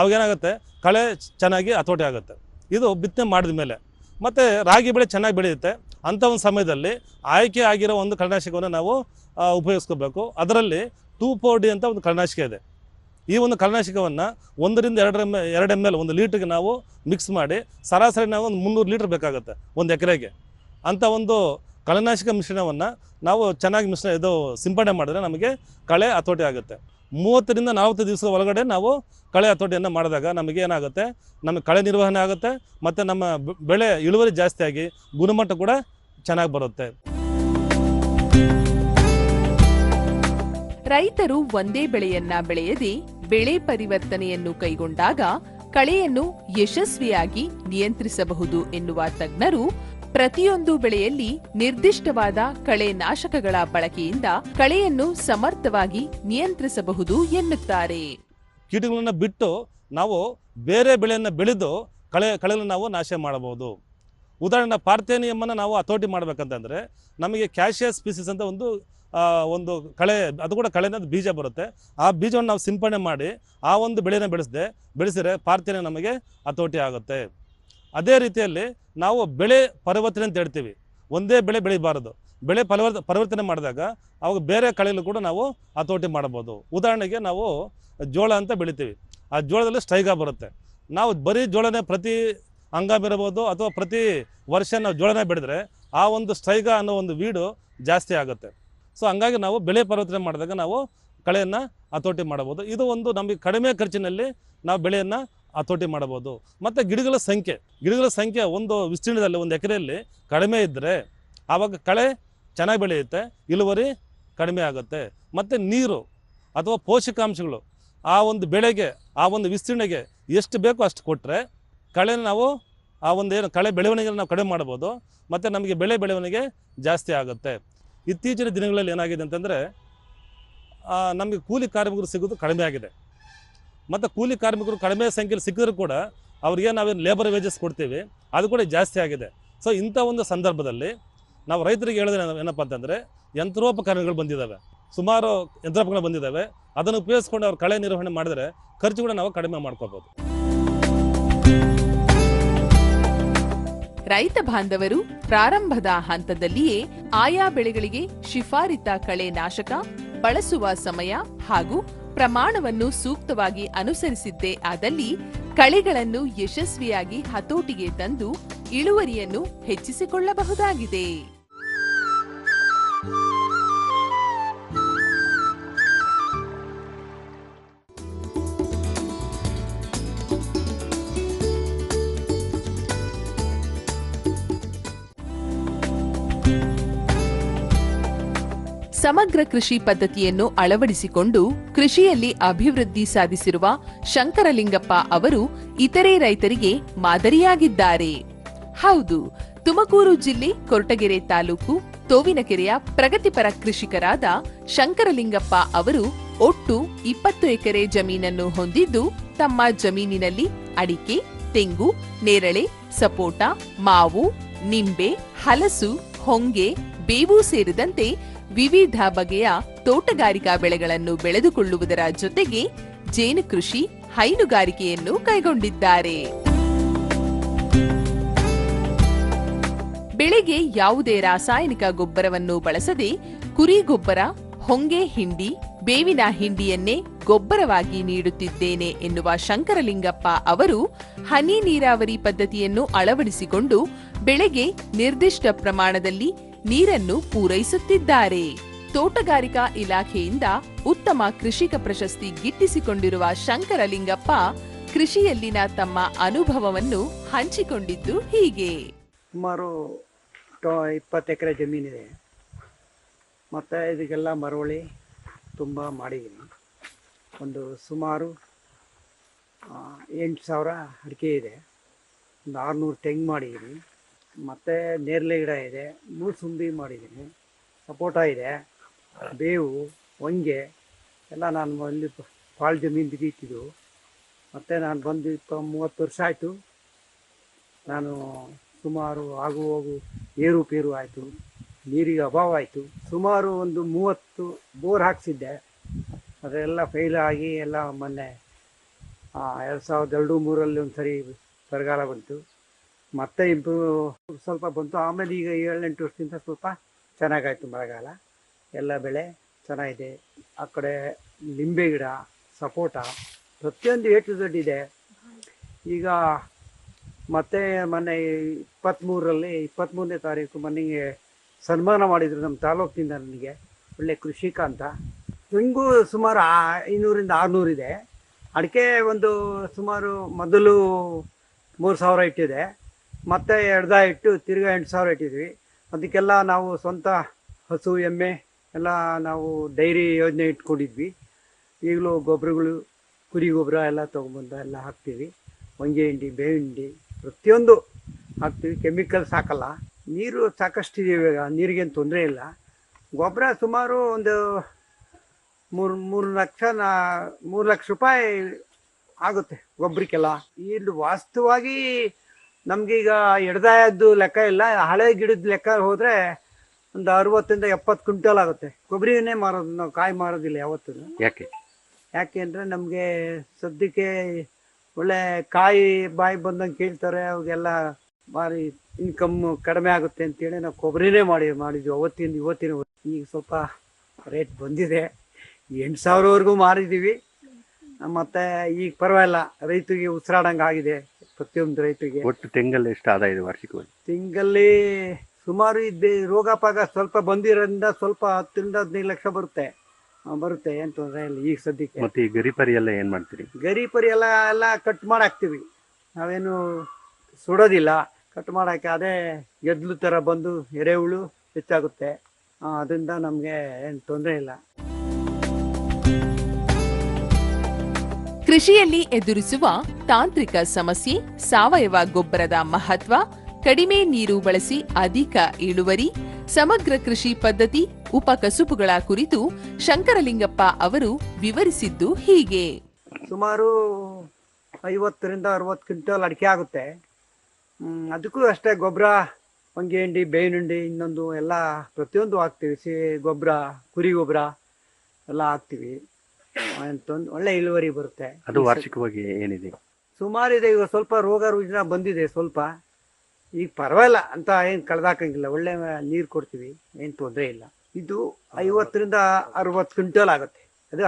ಅವಾಗೇನಾಗುತ್ತೆ ಕಳೆ ಚೆನ್ನಾಗಿ ಹತೋಟಿ ಆಗುತ್ತೆ. ಇದು ಬಿತ್ತನೆ ಮಾಡಿದ ಮೇಲೆ. ಮತ್ತು ರಾಗಿ ಬೆಳೆ ಚೆನ್ನಾಗಿ ಬೆಳೆಯುತ್ತೆ. ಅಂಥ ಒಂದು ಸಮಯದಲ್ಲಿ ಆಯ್ಕೆ ಆಗಿರೋ ಒಂದು ಕಳೆನಾಶಕವನ್ನು ನಾವು ಉಪಯೋಗಿಸ್ಕೋಬೇಕು. ಅದರಲ್ಲಿ ಟೂ ಫೋರ್ ಡಿ ಅಂತ ಒಂದು ಕಳೆನಾಶಕ ಇದೆ. ಈ ಒಂದು ಕಳೆನಾಶಕವನ್ನು ಒಂದರಿಂದ ಎರಡು ಎಂ ಎರಡು ಎಂ ಎಲ್ ಒಂದು ಲೀಟ್ರಿಗೆ ನಾವು ಮಿಕ್ಸ್ ಮಾಡಿ ಸರಾಸರಿ ನಾವು ಒಂದು ಮುನ್ನೂರು ಲೀಟ್ರ್ ಬೇಕಾಗುತ್ತೆ ಒಂದು ಎಕರೆಗೆ. ಅಂಥ ಒಂದು ಕಳೆನಾಶಕ ಮಿಶ್ರಣವನ್ನು ನಾವು ಚೆನ್ನಾಗಿ ಮಿಶ್ರಣ, ಇದು ಸಿಂಪಡಣೆ ಮಾಡಿದ್ರೆ ನಮಗೆ ಕಳೆ ಹತೋಟಿ ಆಗುತ್ತೆ. ಮೂವತ್ತರಿಂದ ನಲವತ್ತು ದಿವಸ ಒಳಗಡೆ ನಾವು ಕಳೆ ಹತೋಟಿಯನ್ನು ಮಾಡಿದಾಗ ನಮಗೆ ಏನಾಗುತ್ತೆ? ನಮಗೆ ಕಳೆ ನಿರ್ವಹಣೆ ಆಗುತ್ತೆ, ಮತ್ತು ನಮ್ಮ ಬೆಳೆ ಇಳುವರಿ ಜಾಸ್ತಿಯಾಗಿ ಗುಣಮಟ್ಟ ಕೂಡ ಚೆನ್ನಾಗಿ ಬರುತ್ತೆ. ರೈತರು ಒಂದೇ ಬೆಳೆಯನ್ನ ಬೆಳೆಯದೆ ಬೆಳೆ ಪರಿವರ್ತನೆಯನ್ನು ಕೈಗೊಂಡಾಗ ಕಳೆಯನ್ನು ಯಶಸ್ವಿಯಾಗಿ ನಿಯಂತ್ರಿಸಬಹುದು ಎನ್ನುವ ತಜ್ಞರು ಪ್ರತಿಯೊಂದು ಬೆಳೆಯಲ್ಲಿ ನಿರ್ದಿಷ್ಟವಾದ ಕಳೆ ನಾಶಕಗಳ ಬಳಕೆಯಿಂದ ಕಳೆಯನ್ನು ಸಮರ್ಥವಾಗಿ ನಿಯಂತ್ರಿಸಬಹುದು ಎನ್ನುತ್ತಾರೆ. ಕೀಟಗಳನ್ನು ಬಿಟ್ಟು ನಾವು ಬೇರೆ ಬೆಳೆಯನ್ನು ಬೆಳೆದು ಕಳೆ ಕಳೆಗಳನ್ನು ನಾವು ನಾಶ ಮಾಡಬಹುದು. ಉದಾಹರಣೆ ಪಾರ್ಥೇನಿಯಮ್ಮನ್ನು ನಾವು ಹತೋಟಿ ಮಾಡಬೇಕಂತಂದರೆ ನಮಗೆ ಕ್ಯಾಶಿಯಸ್ ಸ್ಪೀಸಿಸ್ ಅಂತ ಒಂದು ಒಂದು ಕಳೆ, ಅದು ಕೂಡ ಕಳೆನ ಬೀಜ ಬರುತ್ತೆ. ಆ ಬೀಜವನ್ನು ನಾವು ಸಿಂಪಡಣೆ ಮಾಡಿ ಆ ಒಂದು ಬೆಳೆನ ಬೆಳೆಸದೆ, ಬೆಳೆಸಿದರೆ ಪಾರ್ಥಿನ ನಮಗೆ ಹತೋಟಿ ಆಗುತ್ತೆ. ಅದೇ ರೀತಿಯಲ್ಲಿ ನಾವು ಬೆಳೆ ಪರಿವರ್ತನೆ ಅಂತ ಹೇಳ್ತೀವಿ. ಒಂದೇ ಬೆಳೆ ಬೆಳಿಬಾರದು. ಬೆಳೆ ಪರಿವರ್ತ ಪರಿವರ್ತನೆ ಮಾಡಿದಾಗ ಅವಾಗ ಬೇರೆ ಕಳೆಯಲ್ಲೂ ಕೂಡ ನಾವು ಹತೋಟಿ ಮಾಡಬಹುದು ಉದಾಹರಣೆಗೆ ನಾವು ಜೋಳ ಅಂತ ಬೆಳಿತೀವಿ. ಆ ಜೋಳದಲ್ಲಿ ಸ್ಟೈಗ ಬರುತ್ತೆ. ನಾವು ಬರೀ ಜೋಳನೇ ಪ್ರತಿ ಹಂಗಾಮಿರ್ಬೋದು ಅಥವಾ ಪ್ರತಿ ವರ್ಷ ನಾವು ಜೋಳನೇ ಬೆಳೆದ್ರೆ ಆ ಒಂದು ಸ್ಟೈಗ ಅನ್ನೋ ಒಂದು ವೀಡು ಜಾಸ್ತಿ ಆಗುತ್ತೆ. ಸೊ ಹಂಗಾಗಿ ನಾವು ಬೆಳೆ ಪರಿವರ್ತನೆ ಮಾಡಿದಾಗ ನಾವು ಕಳೆಯನ್ನು ಹತೋಟಿ ಮಾಡಬಹುದು. ಇದು ಒಂದು ನಮಗೆ ಕಡಿಮೆ ಖರ್ಚಿನಲ್ಲಿ ನಾವು ಬೆಳೆಯನ್ನು ಹತೋಟಿ ಮಾಡಬಹುದು. ಮತ್ತು ಗಿಡಗಳ ಸಂಖ್ಯೆ ಗಿಡಗಳ ಸಂಖ್ಯೆ ಒಂದು ವಿಸ್ತೀರ್ಣದಲ್ಲಿ, ಒಂದು ಎಕರೆಯಲ್ಲಿ ಕಡಿಮೆ ಇದ್ದರೆ ಆವಾಗ ಕಳೆ ಚೆನ್ನಾಗಿ ಬೆಳೆಯುತ್ತೆ, ಇಳುವರಿ ಕಡಿಮೆ ಆಗುತ್ತೆ. ಮತ್ತು ನೀರು ಅಥವಾ ಪೋಷಕಾಂಶಗಳು, ಆ ಒಂದು ಬೆಳೆಗೆ, ಆ ಒಂದು ವಿಸ್ತೀರ್ಣಗೆ ಎಷ್ಟು ಬೇಕೋ ಅಷ್ಟು ಕೊಟ್ಟರೆ ಕಳೆ ನಾವು, ಆ ಒಂದು ಏನು ಕಳೆ ಬೆಳವಣಿಗೆ ನಾವು ಕಡಿಮೆ ಮಾಡ್ಬೋದು ಮತ್ತು ನಮಗೆ ಬೆಳೆ ಬೆಳವಣಿಗೆ ಜಾಸ್ತಿ ಆಗುತ್ತೆ. ಇತ್ತೀಚಿನ ದಿನಗಳಲ್ಲಿ ಏನಾಗಿದೆ ಅಂತಂದರೆ ನಮಗೆ ಕೂಲಿ ಕಾರ್ಮಿಕರು ಸಿಗೋದು ಕಡಿಮೆ ಆಗಿದೆ. ಮತ್ತು ಕೂಲಿ ಕಾರ್ಮಿಕರು ಕಡಿಮೆ ಸಂಖ್ಯೆಯಲ್ಲಿ ಸಿಕ್ಕಿದ್ರು ಕೂಡ ಅವ್ರಿಗೆ ನಾವೇನು ಲೇಬರ್ ವೇಜಸ್ ಕೊಡ್ತೀವಿ, ಅದು ಕೂಡ ಜಾಸ್ತಿ ಆಗಿದೆ. ಸೊ ಇಂಥ ಒಂದು ಸಂದರ್ಭದಲ್ಲಿ ನಾವು ರೈತರಿಗೆ ಹೇಳಿದ್ರೆ ಏನಪ್ಪ ಅಂತಂದರೆ, ಯಂತ್ರೋಪಕರಣಗಳು ಬಂದಿದ್ದಾವೆ ಸುಮಾರು ಯಂತ್ರೋಪಕರಣ ಬಂದಿದ್ದಾವೆ ಅದನ್ನು ಉಪಯೋಗಿಸ್ಕೊಂಡು ಅವ್ರು ಕಳೆ ನಿರ್ವಹಣೆ ಮಾಡಿದರೆ ಖರ್ಚು ಕೂಡ ನಾವು ಕಡಿಮೆ ಮಾಡ್ಕೋಬೋದು. ರೈತ ಬಾಂಧವರು ಪ್ರಾರಂಭದ ಹಂತದಲ್ಲಿಯೇ ಆಯಾ ಬೆಳೆಗಳಿಗೆ ಶಿಫಾರಿತ ಕಳೆ ನಾಶಕ ಬಳಸುವ ಸಮಯ ಹಾಗೂ ಪ್ರಮಾಣವನ್ನು ಸೂಕ್ತವಾಗಿ ಅನುಸರಿಸಿದ್ದೇ ಆದಲ್ಲಿ ಕಳೆಗಳನ್ನು ಯಶಸ್ವಿಯಾಗಿ ಹತೋಟಿಗೆ ತಂದು ಇಳುವರಿಯನ್ನು ಹೆಚ್ಚಿಸಿಕೊಳ್ಳಬಹುದಾಗಿದೆ. ಸಮಗ್ರ ಕೃಷಿ ಪದ್ಧತಿಯನ್ನು ಅಳವಡಿಸಿಕೊಂಡು ಕೃಷಿಯಲ್ಲಿ ಅಭಿವೃದ್ಧಿ ಸಾಧಿಸಿರುವ ಶಂಕರಲಿಂಗಪ್ಪ ಅವರು ಇತರೆ ರೈತರಿಗೆ ಮಾದರಿಯಾಗಿದ್ದಾರೆ. ಹೌದು, ತುಮಕೂರು ಜಿಲ್ಲೆ ಕೊರಟಗೆರೆ ತಾಲೂಕು ತೋವಿನಕೆರೆಯ ಪ್ರಗತಿಪರ ಕೃಷಿಕರಾದ ಶಂಕರಲಿಂಗಪ್ಪ ಅವರು ಒಟ್ಟು ಇಪ್ಪತ್ತು ಎಕರೆ ಜಮೀನನ್ನು ಹೊಂದಿದ್ದು, ತಮ್ಮ ಜಮೀನಿನಲ್ಲಿ ಅಡಿಕೆ, ತೆಂಗು, ನೇರಳೆ, ಸಪೋಟ, ಮಾವು, ನಿಂಬೆ, ಹಲಸು, ಹೊಂಗೆ, ಬೇವು ಸೇರಿದಂತೆ ವಿವಿಧ ಬಗೆಯ ತೋಟಗಾರಿಕಾ ಬೆಳೆಗಳನ್ನು ಬೆಳೆದುಕೊಳ್ಳುವುದರ ಜೊತೆಗೆ ಜೇನು ಕೃಷಿ, ಹೈನುಗಾರಿಕೆಯನ್ನು ಕೈಗೊಂಡಿದ್ದಾರೆ. ಬೆಳೆಗೆ ಯಾವುದೇ ರಾಸಾಯನಿಕ ಗೊಬ್ಬರವನ್ನು ಬಳಸದೆ ಕುರಿ ಗೊಬ್ಬರ, ಹೊಂಗೆ ಹಿಂಡಿ, ಬೇವಿನ ಹಿಂಡಿಯನ್ನೇ ಗೊಬ್ಬರವಾಗಿ ನೀಡುತ್ತಿದ್ದೇನೆ ಎನ್ನುವ ಶಂಕರಲಿಂಗಪ್ಪ ಅವರು ಹನಿ ನೀರಾವರಿ ಪದ್ಧತಿಯನ್ನು ಅಳವಡಿಸಿಕೊಂಡು ಬೆಳೆಗೆ ನಿರ್ದಿಷ್ಟ ಪ್ರಮಾಣದಲ್ಲಿ ನೀರನ್ನು ಪೂರೈಸುತ್ತಿದ್ದಾರೆ. ತೋಟಗಾರಿಕಾ ಇಲಾಖೆಯಿಂದ ಉತ್ತಮ ಕೃಷಿಕ ಪ್ರಶಸ್ತಿ ಗಿಟ್ಟಿಸಿಕೊಂಡಿರುವ ಶಂಕರಲಿಂಗಪ್ಪ ಕೃಷಿಯಲ್ಲಿನ ತಮ್ಮ ಅನುಭವವನ್ನು ಹಂಚಿಕೊಂಡಿದ್ದು ಹೀಗೆ. ಸುಮಾರು ಇಪ್ಪತ್ತು ಎಕರೆ ಜಮೀನಿದೆ. ಮತ್ತು ಇದಕ್ಕೆಲ್ಲ ಮರವಳಿ ತುಂಬ ಮಾಡಿದ್ದೀನಿ ಒಂದು ಸುಮಾರು ಎಂಟು ಸಾವಿರ ಅಡಿಕೆ ಇದೆ. ಒಂದು ಆರುನೂರು ತೆಂಗು ಮಾಡಿದ್ದೀನಿ ಮತ್ತು ನೇರಳೆ ಗಿಡ ಇದೆ ಮೂಸುಂಬಿ ಮಾಡಿದ್ದೀನಿ, ಸಪೋಟ ಇದೆ, ಬೇವು, ಹೊಂಗೆ, ಎಲ್ಲ ನಾನು ಅಲ್ಲಿ ಪಾಳು ಜಮೀನು ಬಿದ್ದಿತ್ತಿದ್ದು ಮತ್ತು ನಾನು ಬಂದು ಇಪ್ಪ ಮೂವತ್ತು ವರ್ಷ ಆಯಿತು. ನಾನು ಸುಮಾರು ಆಗು ಹೋಗು ಏರುಪೇರು ಆಯಿತು, ನೀರಿಗೆ ಅಭಾವ ಆಯಿತು. ಸುಮಾರು ಒಂದು ಮೂವತ್ತು ಬೋರ್ ಹಾಕ್ಸಿದ್ದೆ. ಅದೆಲ್ಲ ಫೇಲ್ ಆಗಿ ಎಲ್ಲ ಮೊನ್ನೆ ಎರಡು ಸಾವಿರದ ಎರಡು ಮೂರಲ್ಲಿ ಒಂದು ಸರಿ ಬರಗಾಲ ಬಂತು. ಮತ್ತೆ ಇಂಪ್ರೂವ್ ಸ್ವಲ್ಪ ಬಂತು. ಆಮೇಲೆ ಈಗ ಏಳೆಂಟು ವರ್ಷದಿಂದ ಸ್ವಲ್ಪ ಚೆನ್ನಾಗಾಯ್ತು ಮಳೆಗಾಲ. ಎಲ್ಲ ಬೆಳೆ ಚೆನ್ನಾಗಿದೆ. ಆ ಕಡೆ ಲಿಂಬೆ ಗಿಡ, ಸಪೋಟ ಪ್ರತಿಯೊಂದು ಏಟು ದೊಡ್ಡಿದೆ ಈಗ ಮತ್ತೆ ಮೊನ್ನೆ ಇಪ್ಪತ್ತ್ಮೂರರಲ್ಲಿ ಇಪ್ಪತ್ತ್ಮೂರನೇ ತಾರೀಕು ಮನೆಗೆ ಸನ್ಮಾನ ಮಾಡಿದರು ನಮ್ಮ ತಾಲೂಕಿನಿಂದ ನನಗೆ. ಒಳ್ಳೆ ಕೃಷಿಕ ಅಂತ ತೆಂಗು ಸುಮಾರು ಐನೂರಿಂದ ಆರುನೂರು ಇದೆ. ಅಡಿಕೆ ಒಂದು ಸುಮಾರು ಮೊದಲು ಮೂರು ಸಾವಿರ ಇಟ್ಟಿದೆ. ಮತ್ತೆ ಎಡ್ದ ಇಟ್ಟು ತಿರ್ಗಾ ಎಂಟು ಸಾವಿರ ಇಟ್ಟಿದ್ವಿ. ಅದಕ್ಕೆಲ್ಲ ನಾವು ಸ್ವಂತ ಹಸು, ಎಮ್ಮೆ ಎಲ್ಲ ನಾವು ಡೈರಿ ಯೋಜನೆ ಇಟ್ಕೊಂಡಿದ್ವಿ. ಈಗಲೂ ಗೊಬ್ಬರಗಳು ಕುರಿ ಗೊಬ್ಬರ ಎಲ್ಲ ತೊಗೊಂಬಂದು ಎಲ್ಲ ಹಾಕ್ತೀವಿ. ಹೊಂಗೆ ಹಿಂಡಿ, ಬೇವಿನ ಹಿಂಡಿ, ಪ್ರತಿಯೊಂದು ಹಾಕ್ತೀವಿ. ಕೆಮಿಕಲ್ಸ್ ಹಾಕಲ್ಲ ನೀರು ಸಾಕಷ್ಟು ಇದೆ ಇವಾಗ. ನೀರಿಗೇನು ತೊಂದರೆ ಇಲ್ಲ. ಗೊಬ್ಬರ ಸುಮಾರು ಒಂದು ಮೂರು ಮೂರು ಲಕ್ಷ ನಾ, ಮೂರು ಲಕ್ಷ ರೂಪಾಯಿ ಆಗುತ್ತೆ ಗೊಬ್ಬರಕ್ಕೆಲ್ಲ ಇಲ್ಲಿ ವಾಸ್ತವವಾಗಿ ನಮಗೀಗ ಎಡದಾಯದ್ದು ಲೆಕ್ಕ ಇಲ್ಲ ಹಳೆ ಗಿಡದ ಲೆಕ್ಕ ಹೋದ್ರೆ ಒಂದು ಅರವತ್ತರಿಂದ ಎಪ್ಪತ್ತು ಕ್ವಿಂಟಲ್ ಆಗುತ್ತೆ. ಕೊಬ್ಬರಿನೇ ಮಾರೋದು ನಾವು ಕಾಯಿ ಮಾರೋದಿಲ್ಲ ಯಾವತ್ತೂ. ಯಾಕೆ? ಯಾಕೆ ಅಂದರೆ ನಮಗೆ ಸದ್ಯಕ್ಕೆ ಒಳ್ಳೆ ಕಾಯಿ ಬಾಯಿ ಬಂದಂಗೆ ಕೇಳ್ತಾರೆ ಅವಾಗೆಲ್ಲ ಭಾರಿ ಇನ್ಕಮ್ ಕಡಿಮೆ ಆಗುತ್ತೆ ಅಂತೇಳಿ ನಾವು ಕೊಬ್ಬರಿನೇ ಮಾಡಿ ಮಾಡಿದ್ವಿ ಅವತ್ತಿನ ಇವತ್ತಿನ ಈಗ ಸ್ವಲ್ಪ ರೇಟ್ ಬಂದಿದೆ. ಎಂಟು ಸಾವಿರವರೆಗೂ ಮಾರಿದ್ದೀವಿ. ಮತ್ತು ಈಗ ಪರವಾಗಿಲ್ಲ ರೈತರಿಗೆ ಉಸಿರಾಡಂಗೆ ಆಗಿದೆ ಪ್ರತಿಯೊಂದು ರೈತರಿಗೆ. ಒಟ್ಟು ತೆಂಗಲ್ಲಿ ಎಷ್ಟು ಆದಾಯ ಇದೆ ವಾರ್ಷಿಕವಾಗಿ? ತಿಂಗಳಲ್ಲಿ ಸುಮಾರು ಇದ್ದೆ ರೋಗ ಪಾಗ ಸ್ವಲ್ಪ ಬಂದಿರೋದ್ರಿಂದ ಸ್ವಲ್ಪ ಹತ್ತರಿಂದ ಹದಿನೈದು ಲಕ್ಷ ಬರುತ್ತೆ. ಆ, ಬರುತ್ತೆ ಏನ್ ತೊಂದರೆ ಇಲ್ಲ ಈಗ ಸದ್ಯಕ್ಕೆ. ಮತ್ತೆ ಈ ಗರಿಪರಿ ಎಲ್ಲ ಏನ್ ಮಾಡ್ತೀರಿ? ಗರಿ ಪರಿ ಎಲ್ಲ ಎಲ್ಲ ಕಟ್ ಮಾಡಾಕ್ತೀವಿ. ನಾವೇನು ಸುಡೋದಿಲ್ಲ. ಕಟ್ ಮಾಡಕ್ಕೆ ಅದೇ ಗೆದ್ಲು ಥರ ಬಂದು ಎರೆಹುಳು ಹೆಚ್ಚಾಗುತ್ತೆ. ಆ, ಅದರಿಂದ ನಮಗೆ ಏನು ತೊಂದರೆ ಇಲ್ಲ. ಕೃಷಿಯಲ್ಲಿ ಎದುರಿಸುವ ತಾಂತ್ರಿಕ ಸಮಸ್ಯೆ, ಸಾವಯವ ಗೊಬ್ಬರದ ಮಹತ್ವ, ಕಡಿಮೆ ನೀರು ಬಳಸಿ ಅಧಿಕ ಇಳುವರಿ, ಸಮಗ್ರ ಕೃಷಿ ಪದ್ಧತಿ ಉಪಕಸುಬುಗಳ ಕುರಿತು ಶಂಕರಲಿಂಗಪ್ಪ ಅವರು ವಿವರಿಸಿದ್ದು ಹೀಗೆ. ಸುಮಾರು ಐವತ್ತರಿಂದ ಅರವತ್ತು ಕ್ವಿಂಟಲ್ ಅಡಿಕೆ ಆಗುತ್ತೆ. ಅದಕ್ಕೂ ಅಷ್ಟೇ ಗೊಬ್ಬರ ಹೊಂಗೆ ಹಿಂಡಿ ಇನ್ನೊಂದು ಎಲ್ಲ ಪ್ರತಿಯೊಂದು ಹಾಕ್ತೀವಿ. ಸಿ ಗೊಬ್ಬರ, ಕುರಿ ಗೊಬ್ಬರ ಎಲ್ಲ ಹಾಕ್ತೀವಿ. ಅಂತಂದು ಒಳ್ಳೆ ಇಳುವರಿ ಬರುತ್ತೆ. ಅದು ವಾರ್ಷಿಕವಾಗಿ ಏನಿದೆ? ಸುಮಾರು ಇದೆ ಈಗ ಸ್ವಲ್ಪ ರೋಗ ರುಜಿನ ಬಂದಿದೆ ಸ್ವಲ್ಪ. ಈಗ ಪರವಾಗಿಲ್ಲ ಅಂತ ಏನು ಕಳೆದಾಕಂಗಿಲ್ಲ. ಒಳ್ಳೆ ನೀರು ಕೊಡ್ತೀವಿ ಏನು ತೊಂದರೆ ಇಲ್ಲ. ಇದು ಐವತ್ತರಿಂದ ಅರವತ್ತು ಕ್ವಿಂಟಲ್ ಆಗುತ್ತೆ. ಅದು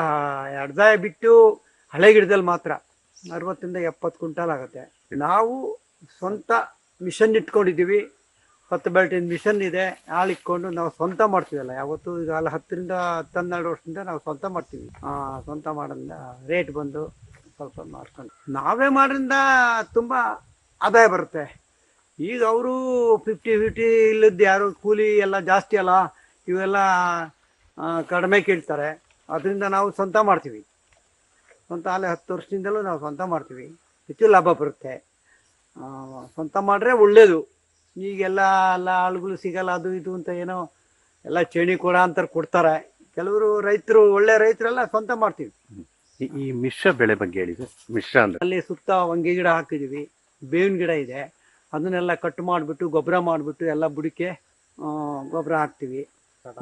ಅರ್ಧ ಬಿಟ್ಟು ಹಳೆ ಗಿಡದಲ್ಲಿ ಮಾತ್ರ ಅರವತ್ತರಿಂದ ಎಪ್ಪತ್ತು ಕ್ವಿಂಟಲ್ ಆಗುತ್ತೆ. ನಾವು ಸ್ವಂತ ಮಿಷನ್ ಇಟ್ಕೊಂಡಿದ್ದೀವಿ. ಹತ್ತು ಬೆಲ್ಟಿನ ಮಿಷನ್ ಇದೆ ಆಳು ಇಕ್ಕೊಂಡು ನಾವು ಸ್ವಂತ ಮಾಡ್ತೀವಲ್ಲ, ಯಾವತ್ತು ಈಗ ಅಲ್ಲಿ ಹತ್ತರಿಂದ ಹತ್ತನ್ನೆರಡು ವರ್ಷದಿಂದ ನಾವು ಸ್ವಂತ ಮಾಡ್ತೀವಿ. ಸ್ವಂತ ಮಾಡೋದ್ರಿಂದ ರೇಟ್ ಬಂದು ಸ್ವಲ್ಪ ಮಾಡ್ಕೊಂಡು. ನಾವೇ ಮಾಡೋದ್ರಿಂದ ತುಂಬ ಆದಾಯ ಬರುತ್ತೆ. ಈಗ ಅವರು ಫಿಫ್ಟಿ ಫಿಫ್ಟಿ ಇಲ್ಲದ್ದು ಯಾರು, ಕೂಲಿ ಎಲ್ಲ ಜಾಸ್ತಿ ಅಲ್ಲ, ಇವೆಲ್ಲ ಕಡಿಮೆ ಕೇಳ್ತಾರೆ. ಅದರಿಂದ ನಾವು ಸ್ವಂತ ಮಾಡ್ತೀವಿ. ಸ್ವಂತ ಅಲ್ಲೇ ಹತ್ತು ವರ್ಷದಿಂದಲೂ ನಾವು ಸ್ವಂತ ಮಾಡ್ತೀವಿ. ಹೆಚ್ಚು ಲಾಭ ಬರುತ್ತೆ. ಸ್ವಂತ ಮಾಡಿದ್ರೆ ಒಳ್ಳೇದು. ಈಗೆಲ್ಲ ಎಲ್ಲ ಆಳುಗಳು ಸಿಗಲ್ಲ ಅದು ಇದು ಅಂತ ಏನೋ ಎಲ್ಲ ಚೇಣಿ ಕೂಡ ಅಂತ ಕೊಡ್ತಾರೆ. ಕೆಲವರು ರೈತರು ಒಳ್ಳೆ ರೈತರೆಲ್ಲ ಸ್ವಂತ ಮಾಡ್ತೀವಿ. ಈ- ಈ ಮಿಶ್ರ ಬೆಳೆ ಬಗ್ಗೆ ಹೇಳಿದ್ರೆ ಸರ್ ಮಿಶ್ರ ಅಂದ್ರೆ? ಅಲ್ಲಿ ಸುತ್ತ ವಂಗೆ ಗಿಡ ಹಾಕಿದೀವಿ ಬೇವಿನ ಗಿಡ ಇದೆ. ಅದನ್ನೆಲ್ಲ ಕಟ್ ಮಾಡಿಬಿಟ್ಟು ಗೊಬ್ಬರ ಮಾಡಿಬಿಟ್ಟು ಎಲ್ಲ ಬುಡಕ್ಕೆ ಗೊಬ್ಬರ ಹಾಕ್ತೀವಿ.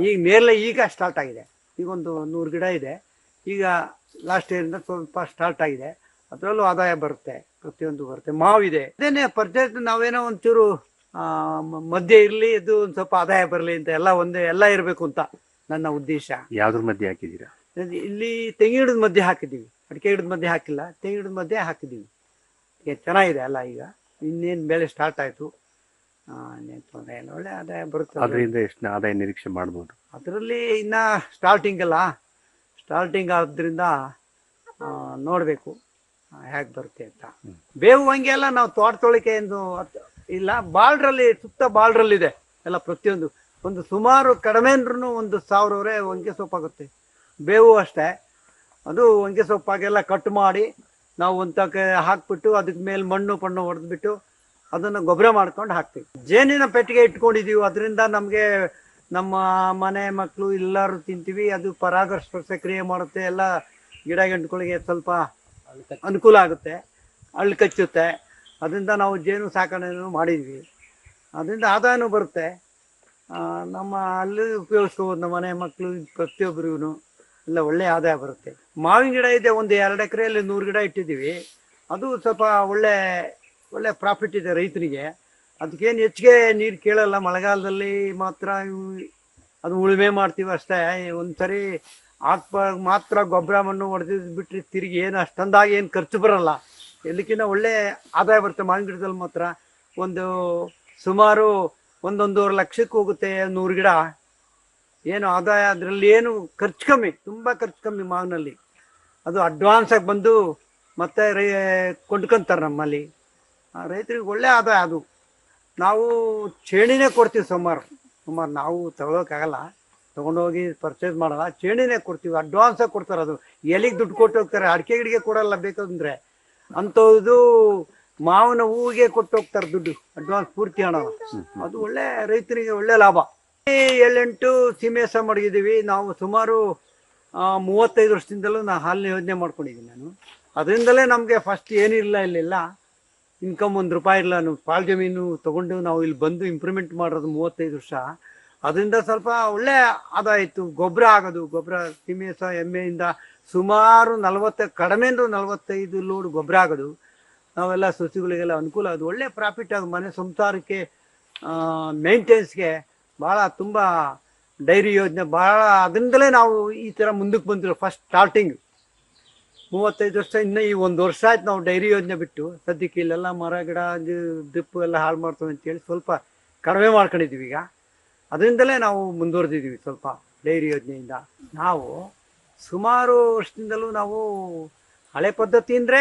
ಈಗ ಮೇಲೆ ಈಗ ಸ್ಟಾರ್ಟ್ ಆಗಿದೆ. ಈಗ ಒಂದು ನೂರು ಗಿಡ ಇದೆ. ಈಗ ಲಾಸ್ಟ್ ಇಯರಿಂದ ಸ್ವಲ್ಪ ಸ್ಟಾರ್ಟ್ ಆಗಿದೆ. ಅದರಲ್ಲೂ ಆದಾಯ ಬರುತ್ತೆ. ಪ್ರತಿಯೊಂದು ಬರುತ್ತೆ. ಮಾವಿದೆ. ಅದೇನೆ ಪರ್ಚೇಸ್ ನಾವೇನೋ ಒಂಚೂರು ಮಧ್ಯೆ ಇರಲಿ ಇದು ಒಂದು ಸ್ವಲ್ಪ ಆದಾಯ ಬರಲಿ ಅಂತ ಎಲ್ಲ ಒಂದೇ ಎಲ್ಲ ಇರಬೇಕು ಅಂತ ನನ್ನ ಉದ್ದೇಶ. ಯಾವ್ದ್ರ ಮಧ್ಯೆ ಹಾಕಿದ್ದೀರಾ? ಇಲ್ಲಿ ತೆಂಗಿನ ಗಿಡದ ಮಧ್ಯೆ ಹಾಕಿದ್ದೀವಿ. ಅಡಿಕೆ ಗಿಡದ ಮಧ್ಯೆ ಹಾಕಿಲ್ಲ ತೆಂಗಿನ ಗಿಡದ ಮಧ್ಯೆ ಹಾಕಿದ್ದೀವಿ. ಈಗ ಚೆನ್ನಾಗಿದೆ ಅಲ್ಲ ಈಗ. ಇನ್ನೇನು ಬೆಳೆ ಸ್ಟಾರ್ಟ್ ಆಯಿತು. ತೊಂದರೆ ಇಲ್ಲ. ಒಳ್ಳೆ ಆದಾಯ ಬರುತ್ತೆ ಅದರಿಂದ ಎಷ್ಟು ಆದಾಯ ನಿರೀಕ್ಷೆ ಮಾಡ್ಬೋದು? ಅದರಲ್ಲಿ ಇನ್ನ ಸ್ಟಾರ್ಟಿಂಗ್ ಅಲ್ಲ. ಸ್ಟಾರ್ಟಿಂಗ್ ಆದ್ರಿಂದ ನೋಡಬೇಕು ಹೇಗೆ ಬರುತ್ತೆ ಅಂತ. ಬೇವು ಹಂಗೆ ಎಲ್ಲ ನಾವು ತೋಟ ತೊಳಿಕೆ ಎಂದು ಇಲ್ಲ ಬಾಲ್ಡ್ರಲ್ಲಿ ಸುತ್ತ ಬಾಲ್ಡ್ರಲ್ಲಿದೆ ಎಲ್ಲ ಪ್ರತಿಯೊಂದು. ಒಂದು ಸುಮಾರು ಕಡಿಮೆ ಅಂದ್ರೂ ಒಂದು ಸಾವಿರವರೆ ಒಂಗೆ ಸೊಪ್ಪಾಗುತ್ತೆ ಬೇವು ಅಷ್ಟೇ. ಅದು ಒಂಕೆ ಸೊಪ್ಪಾಗೆಲ್ಲ ಕಟ್ ಮಾಡಿ ನಾವು ಒಂತಕ್ಕೆ ಹಾಕ್ಬಿಟ್ಟು ಅದಕ್ಕೆ ಮೇಲೆ ಮಣ್ಣು, ಪಣ್ಣು ಹೊಡೆದ್ಬಿಟ್ಟು ಅದನ್ನು ಗೊಬ್ಬರ ಮಾಡ್ಕೊಂಡು ಹಾಕ್ತೀವಿ. ಜೇನಿನ ಪೆಟ್ಟಿಗೆ ಇಟ್ಕೊಂಡಿದ್ದೀವಿ ಅದರಿಂದ ನಮಗೆ ನಮ್ಮ ಮನೆ ಮಕ್ಕಳು ಎಲ್ಲರೂ ತಿಂತೀವಿ. ಅದು ಪರಾಗಸ್ಪರ್ಶ ಕ್ರಿಯೆ ಮಾಡುತ್ತೆ. ಎಲ್ಲ ಗಿಡ ಗಂಟುಗಳಿಗೆ ಸ್ವಲ್ಪ ಅನುಕೂಲ ಆಗುತ್ತೆ. ಅಳ್ಳು ಕಚ್ಚುತ್ತೆ. ಅದರಿಂದ ನಾವು ಜೇನು ಸಾಕಣೆಯನ್ನು ಮಾಡಿದ್ವಿ. ಅದರಿಂದ ಆದಾಯನೂ ಬರುತ್ತೆ. ನಮ್ಮ ಅಲ್ಲಿ ಉಪಯೋಗಿಸ್ಕೋಬೋದು ನಮ್ಮ ಮನೆ ಮಕ್ಕಳು ಪ್ರತಿಯೊಬ್ಬರಿಗೂ ಎಲ್ಲ ಒಳ್ಳೆಯ ಆದಾಯ ಬರುತ್ತೆ. ಮಾವಿನ ಗಿಡ ಇದೆ, ಒಂದು ಎರಡು ಎಕರೆಯಲ್ಲಿ ನೂರು ಗಿಡ ಇಟ್ಟಿದ್ದೀವಿ. ಅದು ಸ್ವಲ್ಪ ಒಳ್ಳೆ ಒಳ್ಳೆ ಪ್ರಾಫಿಟ್ ಇದೆ ರೈತನಿಗೆ. ಅದಕ್ಕೇನು ಹೆಚ್ಚಿಗೆ ನೀರು ಕೇಳಲ್ಲ. ಮಳೆಗಾಲದಲ್ಲಿ ಮಾತ್ರ ಅದು ಉಳುಮೆ ಮಾಡ್ತೀವಿ ಅಷ್ಟೇ. ಒಂದ್ಸರಿ ಹಾಕ್ಬಾಗ ಮಾತ್ರ ಗೊಬ್ಬರ ಮಣ್ಣು ಹೊಡೆದಿದ್ದು ಬಿಟ್ಟರೆ ತಿರುಗಿ ಏನು ಅಷ್ಟೊಂದಾಗಿ ಏನು ಖರ್ಚು ಬರಲ್ಲ. ಎಲ್ಲಕ್ಕಿಂತ ಒಳ್ಳೆ ಆದಾಯ ಬರುತ್ತೆ ಮಾವಿನ ಗಿಡದಲ್ಲಿ ಮಾತ್ರ. ಒಂದು ಸುಮಾರು ಒಂದೊಂದೂವರೆ ಲಕ್ಷಕ್ಕೆ ಹೋಗುತ್ತೆ ನೂರು ಗಿಡ. ಏನು ಆದಾಯ ಅದರಲ್ಲಿ ಏನು ಖರ್ಚು ಕಮ್ಮಿ, ತುಂಬ ಖರ್ಚು ಕಮ್ಮಿ ಮಾವಿನಲ್ಲಿ. ಅದು ಅಡ್ವಾನ್ಸ್ ಆಗಿ ಬಂದು ಮತ್ತೆ ರೈ, ಕೊಂಡ್ಕೊಂತಾರೆ ನಮ್ಮಲ್ಲಿ. ರೈತರಿಗೆ ಒಳ್ಳೆ ಆದಾಯ ಅದು. ನಾವು ಚೇಣಿನೇ ಕೊಡ್ತೀವಿ ಸುಮಾರು. ಸುಮಾರು ನಾವು ತಗೊಳಕ್ಕಾಗಲ್ಲ. ತೊಗೊಂಡೋಗಿ ಪರ್ಚೇಸ್ ಮಾಡಲ್ಲ. ಚೇಣಿನೇ ಕೊಡ್ತೀವಿ. ಅಡ್ವಾನ್ಸಾಗಿ ಕೊಡ್ತಾರೆ ಅದು. ಎಲ್ಲಿಗೆ ದುಡ್ಡು ಕೊಟ್ಟು ಹೋಗ್ತಾರೆ. ಅಡಿಕೆ ಗಿಡಿಗೆ ಕೊಡಲ್ಲ ಬೇಕಂದ್ರೆ. ಅಂಥದ್ದು ಮಾವಿನ ಹೂವಿಗೆ ಕೊಟ್ಟು ಹೋಗ್ತಾರೆ ದುಡ್ಡು ಅಡ್ವಾನ್ಸ್ ಪೂರ್ತಿ ಹಣ. ಅದು ಒಳ್ಳೆ ರೈತರಿಗೆ ಒಳ್ಳೆ ಲಾಭ. ಏಳೆಂಟು ಸೀಮೆಸ ಮಡಗಿದ್ದೀವಿ. ನಾವು ಸುಮಾರು ಮೂವತ್ತೈದು ವರ್ಷದಿಂದಲೂ ನಾನು ಹಾಲಿನ ಯೋಜನೆ ಮಾಡ್ಕೊಂಡಿದ್ದೀನಿ ನಾನು. ಅದರಿಂದಲೇ ನಮಗೆ ಫಸ್ಟ್ ಏನಿಲ್ಲ ಇಲ್ಲಿಲ್ಲ. ಇನ್ಕಮ್ ಒಂದು ರೂಪಾಯಿ ಇಲ್ಲ. ನಾವು ಪಾಲ್ ಜಮೀನು ತೊಗೊಂಡು ನಾವು ಇಲ್ಲಿ ಬಂದು ಇಂಪ್ರೂವ್ಮೆಂಟ್ ಮಾಡೋದು ಮೂವತ್ತೈದು ವರ್ಷ. ಅದರಿಂದ ಸ್ವಲ್ಪ ಒಳ್ಳೆ ಆದಾಯ ಗೊಬ್ಬರ ಆಗೋದು. ಗೊಬ್ಬರ ಸೀಮೆಸ ಎಮ್ಮೆಯಿಂದ ಸುಮಾರು ನಲವತ್ತ ಕಡಿಮೆ ಅಂದ್ರೂ ನಲವತ್ತೈದು ಲೋಡ್ ಗೊಬ್ಬರ ಆಗೋದು. ನಾವೆಲ್ಲ ಸಸಿಗಳಿಗೆಲ್ಲ ಅನುಕೂಲ. ಅದು ಒಳ್ಳೆ ಪ್ರಾಫಿಟ್ ಆಗೋದು. ಮನೆ ಸಂಸಾರಕ್ಕೆ ಮೇಂಟೆನ್ಸ್ಗೆ ಭಾಳ ತುಂಬ ಡೈರಿ ಯೋಜನೆ. ಭಾಳ ಅದರಿಂದಲೇ ನಾವು ಈ ಥರ ಮುಂದಕ್ಕೆ ಬಂದಿರೋ ಫಸ್ಟ್ ಸ್ಟಾರ್ಟಿಂಗ್ ಮೂವತ್ತೈದು ವರ್ಷ, ಇನ್ನೂ ಈ ಒಂದು ವರ್ಷ ಆಯ್ತು ನಾವು ಡೈರಿ ಯೋಜನೆ ಬಿಟ್ಟು. ಸದ್ಯಕ್ಕೆ ಇಲ್ಲೆಲ್ಲ ಮರ, ಗಿಡ ದಿಪ್ಪು ಎಲ್ಲ ಹಾಳು ಮಾಡ್ತವೆ ಅಂತೇಳಿ ಸ್ವಲ್ಪ ಕಡಿಮೆ ಮಾಡ್ಕೊಂಡಿದ್ದೀವಿ ಈಗ. ಅದರಿಂದಲೇ ನಾವು ಮುಂದುವರೆದಿದ್ದೀವಿ ಸ್ವಲ್ಪ ಡೈರಿ ಯೋಜನೆಯಿಂದ. ನಾವು ಸುಮಾರು ವರ್ಷದಿಂದಲೂ ನಾವು ಹಳೆ ಪದ್ಧತಿ ಅಂದರೆ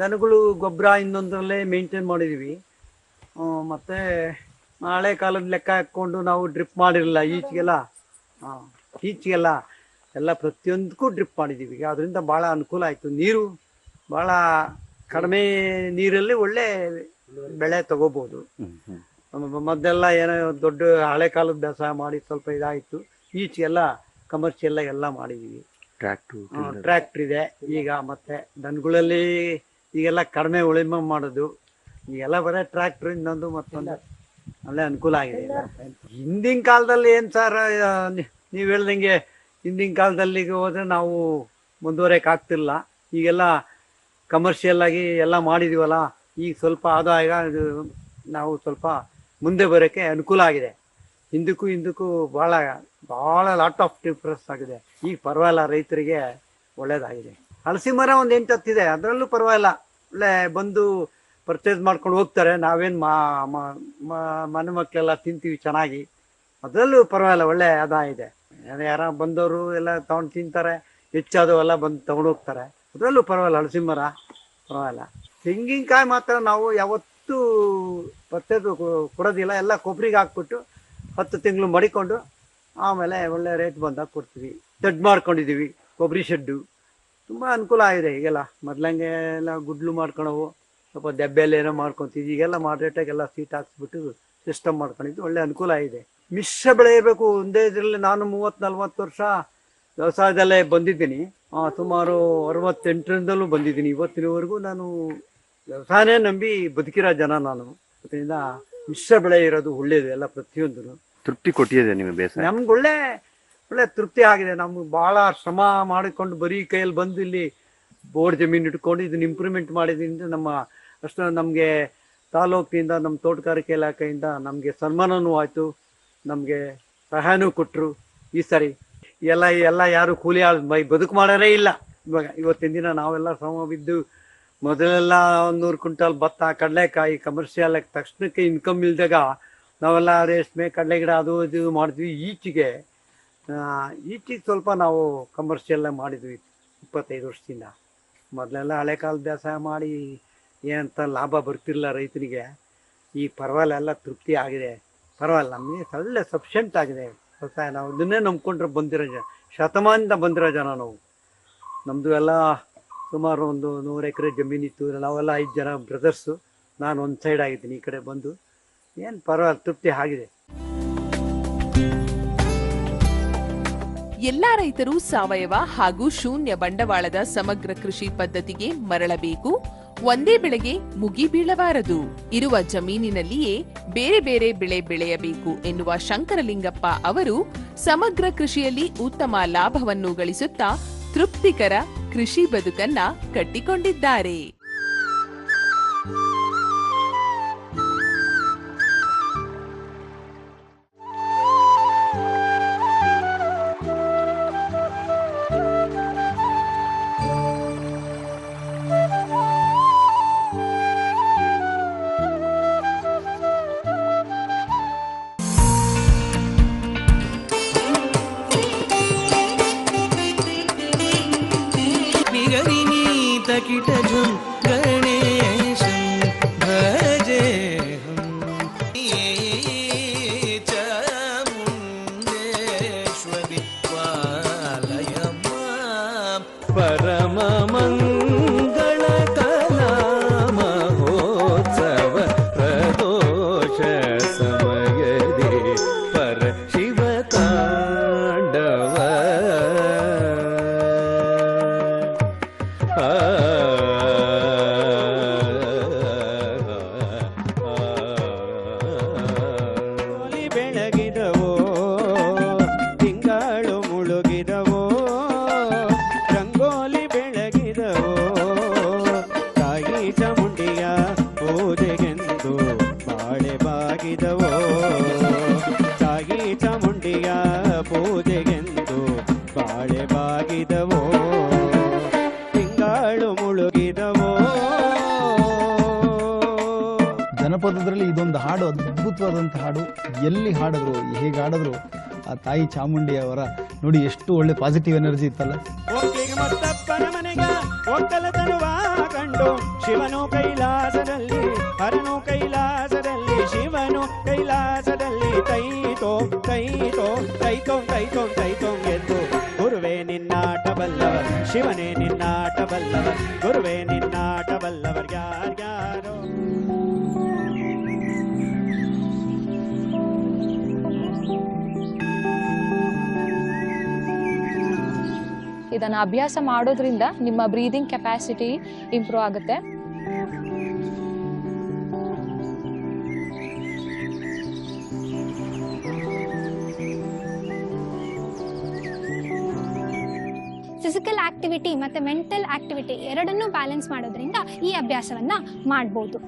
ದನಗಳು ಗೊಬ್ಬರ ಇನ್ನೊಂದರಲ್ಲೇ ಮೇಂಟೈನ್ ಮಾಡಿದ್ದೀವಿ. ಮತ್ತು ಹಳೆ ಕಾಲದ ಲೆಕ್ಕ ಹಾಕ್ಕೊಂಡು ನಾವು ಡ್ರಿಪ್ ಮಾಡಿರಲಿಲ್ಲ ಈಚೆಗೆಲ್ಲ. ಹಾಂ ಈಚೆಗೆಲ್ಲ ಎಲ್ಲ ಪ್ರತಿಯೊಂದಕ್ಕೂ ಡ್ರಿಪ್ ಮಾಡಿದ್ದೀವಿ. ಅದರಿಂದ ಭಾಳ ಅನುಕೂಲ ಆಯಿತು. ನೀರು ಭಾಳ ಕಡಿಮೆ ನೀರಲ್ಲಿ ಒಳ್ಳೆ ಬೆಳೆ ತಗೋಬೋದು. ಮೊದಲೆಲ್ಲ ಏನೋ ದೊಡ್ಡ ಹಳೆ ಕಾಲದ ಬೇಸಾಯ ಮಾಡಿ ಸ್ವಲ್ಪ ಇದಾಯಿತು. ಈಚೆಗೆಲ್ಲ ಕಮರ್ಷಿಯಲ್ಲ ಎಲ್ಲ ಮಾಡಿದೀವಿ. ಟ್ರ್ಯಾಕ್ಟ್ರು ಟ್ರ್ಯಾಕ್ಟ್ರ್ ಇದೆ. ಈಗ ಮತ್ತೆ ದನಗಳಲ್ಲಿ ಈಗೆಲ್ಲ ಕಡಿಮೆ ಉಳಿಮೆ ಮಾಡೋದು. ಈಗೆಲ್ಲ ಬರೀ ಟ್ರ್ಯಾಕ್ಟ್ರ್ ಇನ್ನೊಂದು ಮತ್ತೊಂದು. ಒಳ್ಳೆ ಅನುಕೂಲ ಆಗಿದೆ. ಹಿಂದಿನ ಕಾಲದಲ್ಲಿ ಏನು ಸರ್ ನೀವು ಹೇಳ್ದಂಗೆ ಹಿಂದಿನ ಕಾಲದಲ್ಲಿ ಹೋದ್ರೆ ನಾವು ಮುಂದುವರೆಯಕ್ಕೆ ಆಗ್ತಿಲ್ಲ. ಈಗೆಲ್ಲ ಕಮರ್ಷಿಯಲ್ ಆಗಿ ಎಲ್ಲ ಮಾಡಿದೀವಲ್ಲ. ಈಗ ಸ್ವಲ್ಪ ಆದಾಯ ಇದು ನಾವು ಸ್ವಲ್ಪ ಮುಂದೆ ಬರೋಕ್ಕೆ ಅನುಕೂಲ ಆಗಿದೆ. ಹಿಂದಕ್ಕೂ ಹಿಂದಕ್ಕೂ ಭಾಳ ಭಾಳ ಲಾಟ್ ಆಫ್ ಡಿಫ್ರೆನ್ಸ್ ಆಗಿದೆ. ಈಗ ಪರವಾಗಿಲ್ಲ, ರೈತರಿಗೆ ಒಳ್ಳೇದಾಗಿದೆ. ಹಲಸಿ ಮರ ಒಂದು ಎಂಟು ಹತ್ತಿದೆ ಅದರಲ್ಲೂ ಪರವಾಗಿಲ್ಲ. ಒಳ್ಳೆ ಬಂದು ಪರ್ಚೇಸ್ ಮಾಡ್ಕೊಂಡು ಹೋಗ್ತಾರೆ. ನಾವೇನು ಮಾ ಮನೆ ಮಕ್ಕಳೆಲ್ಲ ತಿಂತೀವಿ ಚೆನ್ನಾಗಿ. ಅದರಲ್ಲೂ ಪರವಾಗಿಲ್ಲ, ಒಳ್ಳೆ ಆದಾಯ ಇದೆ ಯಾರ- ಬಂದವರು ಎಲ್ಲ ತಗೊಂಡು ತಿಂತಾರೆ. ಹೆಚ್ಚಾದವೆಲ್ಲ ಬಂದು ತಗೊಂಡು ಹೋಗ್ತಾರೆ. ಅದರಲ್ಲೂ ಪರವಾಗಿಲ್ಲ ಹಲಸಿ ಮರ ಪರವಾಗಿಲ್ಲ. ತೆಂಗಿನಕಾಯಿ ಮಾತ್ರ ನಾವು ಯಾವತ್ತೂ ಪರ್ಚೇಸ್ ಕೊಡೋದಿಲ್ಲ, ಎಲ್ಲ ಕೊಬ್ಬರಿಗೆ ಹಾಕ್ಬಿಟ್ಟು ಹತ್ತು ತಿಂಗಳು ಮಡಿಕೊಂಡು ಆಮೇಲೆ ಒಳ್ಳೆ ರೇಟ್ ಬಂದಾಗ ಕೊಡ್ತೀವಿ. ಶೆಡ್ ಮಾಡ್ಕೊಂಡಿದ್ದೀವಿ, ಕೊಬ್ಬರಿ ಶೆಡ್ಡು. ತುಂಬ ಅನುಕೂಲ ಆಗಿದೆ ಈಗೆಲ್ಲ. ಮೊದ್ಲಂಗೆ ಎಲ್ಲ ಗುಡ್ಲು ಮಾಡ್ಕೊಳವು, ಸ್ವಲ್ಪ ದೆಬ್ಬೆಲ್ಲ ಏನೋ ಮಾಡ್ಕೊತೀವಿ ಈಗೆಲ್ಲ ಮಾಡ್ರೇಟಾಗೆಲ್ಲ ಸೀಟ್ ಹಾಕ್ಸ್ಬಿಟ್ಟು ಸಿಸ್ಟಮ್ ಮಾಡ್ಕೊಂಡಿದ್ದು ಒಳ್ಳೆ ಅನುಕೂಲ ಆಗಿದೆ. ಮಿಶ್ರ ಬೆಳೆ ಇರಬೇಕು. ಒಂದೇ ಇದರಲ್ಲಿ ನಾನು ಮೂವತ್ತು, ನಲ್ವತ್ತು ವರ್ಷ ವ್ಯವಸಾಯದಲ್ಲೇ ಬಂದಿದ್ದೀನಿ. ಸುಮಾರು ಅರವತ್ತೆಂಟರಿಂದಲೂ ಬಂದಿದ್ದೀನಿ. ಇವತ್ತಿನವರೆಗೂ ನಾನು ವ್ಯವಸಾಯನೇ ನಂಬಿ ಬದುಕಿರೋ ಜನ ನಾನು. ಅದರಿಂದ ಮಿಶ್ರ ಬೆಳೆ ಇರೋದು ಒಳ್ಳೇದು ಎಲ್ಲ ಪ್ರತಿಯೊಂದು ತೃಪ್ತಿ ಕೊಟ್ಟಿದೆ ನಿಮಗೆ ಬೇಸಾಯ ನಮ್ಗೆ ಒಳ್ಳೆ ಒಳ್ಳೆ ತೃಪ್ತಿ ಆಗಿದೆ. ನಮ್ಗೆ ಭಾಳ ಶ್ರಮ ಮಾಡಿಕೊಂಡು ಬರೀ ಕೈಯಲ್ಲಿ ಬಂದು ಇಲ್ಲಿ ಬೋರ್ಡ್ ಜಮೀನು ಇಟ್ಕೊಂಡು ಇದನ್ನ ಇಂಪ್ರೂವ್ಮೆಂಟ್ ಮಾಡಿದ್ರಿಂದ ನಮ್ಮ ಅಷ್ಟು ನಮಗೆ ತಾಲೂಕಿನಿಂದ ನಮ್ಮ ತೋಟಗಾರಿಕೆ ಇಲಾಖೆಯಿಂದ ನಮಗೆ ಸನ್ಮಾನನೂ ಆಯಿತು ನಮಗೆ ಸಹಾಯನೂ ಕೊಟ್ಟರು ಈ ಸರಿ. ಎಲ್ಲ ಎಲ್ಲ ಯಾರು ಕೂಲಿ ಆಳ್ ಬದುಕು ಮಾಡೋರೇ ಇಲ್ಲ. ಇವಾಗ ಇವತ್ತಿನ ದಿನ ನಾವೆಲ್ಲ ಶ್ರಮ ಬಿದ್ದು ಮೊದಲೆಲ್ಲ ನೂರು ಕ್ವಿಂಟಲ್ ಭತ್ತ, ಕಡಲೆಕಾಯಿ ಕಮರ್ಷಿಯಲ್ ತಕ್ಷಣಕ್ಕೆ ಇನ್ಕಮ್ ಇಲ್ದಾಗ ನಾವೆಲ್ಲ ರೇಷ್ಮೆ ಕಡಲೆ ಗಿಡ ಅದು ಇದು ಮಾಡಿದ್ವಿ. ಈಚೆಗೆ ಈಚಿಗೆ ಈಚೆಗೆ ಸ್ವಲ್ಪ ನಾವು ಕಮರ್ಷಿಯಲ್ ಮಾಡಿದ್ವಿ ಇಪ್ಪತ್ತೈದು ವರ್ಷದಿಂದ. ಮೊದಲೆಲ್ಲ ಹಳೆ ಕಾಲದ ಬೇಸಾಯ ಮಾಡಿ ಏನಂತ ಲಾಭ ಬರ್ತಿರಲಿಲ್ಲ ರೈತನಿಗೆ. ಈ ಪರವಾಗಿಲ್ಲ, ಎಲ್ಲ ತೃಪ್ತಿ ಆಗಿದೆ. ಪರವಾಗಿಲ್ಲ, ನಮಗೆ ಒಳ್ಳೆ ಸಫಿಷಿಯಂಟ್ ಆಗಿದೆ ವ್ಯವಸಾಯ. ನಾವು ಇದನ್ನೇ ನಂಬ್ಕೊಂಡ್ರೆ ಬಂದಿರೋ ಜನ, ಶತಮಾನದಿಂದ ಬಂದಿರೋ ಜನ ನಾವು. ನಮ್ಮದು ಎಲ್ಲ ಸುಮಾರು ಒಂದು ನೂರು ಎಕರೆ ಜಮೀನಿತ್ತು ನಾವೆಲ್ಲ ಐದು ಜನ ಬ್ರದರ್ಸು ನಾನು ಒಂದು ಸೈಡ್ ಆಗಿದ್ದೀನಿ, ಈ ಕಡೆ ಬಂದು. ಏನು ಪರವಾಗಿಲ್ಲ, ತೃಪ್ತಿ ಆಗಿದೆ. ಎಲ್ಲಾ ರೈತರು ಸಾವಯವ ಹಾಗೂ ಶೂನ್ಯ ಬಂಡವಾಳದ ಸಮಗ್ರ ಕೃಷಿ ಪದ್ಧತಿಗೆ ಮರಳಬೇಕು. ಒಂದೇ ಬೆಳೆಗೆ ಮುಗಿ ಬೀಳಬಾರದು. ಇರುವ ಜಮೀನಿನಲ್ಲಿಯೇ ಬೇರೆ ಬೇರೆ ಬೆಳೆ ಬೆಳೆಯಬೇಕು ಎನ್ನುವ ಶಂಕರಲಿಂಗಪ್ಪ ಅವರು ಸಮಗ್ರ ಕೃಷಿಯಲ್ಲಿ ಉತ್ತಮ ಲಾಭವನ್ನು ಗಳಿಸುತ್ತಾ ತೃಪ್ತಿಕರ ಕೃಷಿ ಬದುಕನ್ನ ಕಟ್ಟಿಕೊಂಡಿದ್ದಾರೆ. ಹಾಡಿದ್ರು, ಹೇಗೆ ಆಡಿದ್ರು ಆ ತಾಯಿ ಚಾಮುಂಡಿ ಅವರ ನೋಡಿ ಎಷ್ಟು ಒಳ್ಳೆ ಪಾಸಿಟಿವ್ ಎನರ್ಜಿ ಇತ್ತಲ್ಲ. ಕಂಡು, ಶಿವನು ಕೈಲಾಸದಲ್ಲಿ, ಹರನು ಕೈಲಾಸದಲ್ಲಿ, ಶಿವನು ಕೈಲಾಸದಲ್ಲಿ ತೈತೋ ತೈತೋ ತೈತೋ ತೈತೋ ತೈತೋ ಎಂದು. ಗುರುವೇ ನಿನ್ನಾಟ ಬಲ್ಲವರ್ ಶಿವನೇ ನಿನ್ನಾಟ ಬಲ್ಲವ ಗುರುವೇ ನಿನ್ನಾಟ ಬಲ್ಲವರ್ ಇದನ್ನು ಅಭ್ಯಾಸ ಮಾಡೋದ್ರಿಂದ ನಿಮ್ಮ ಬ್ರೀದಿಂಗ್ ಕೆಪಾಸಿಟಿ ಇಂಪ್ರೂವ್ ಆಗುತ್ತೆ. ಫಿಸಿಕಲ್ ಆಕ್ಟಿವಿಟಿ ಮತ್ತು ಮೆಂಟಲ್ ಆಕ್ಟಿವಿಟಿ ಎರಡನ್ನೂ ಬ್ಯಾಲೆನ್ಸ್ ಮಾಡೋದ್ರಿಂದ ಈ ಅಭ್ಯಾಸವನ್ನು ಮಾಡ್ಬೋದು.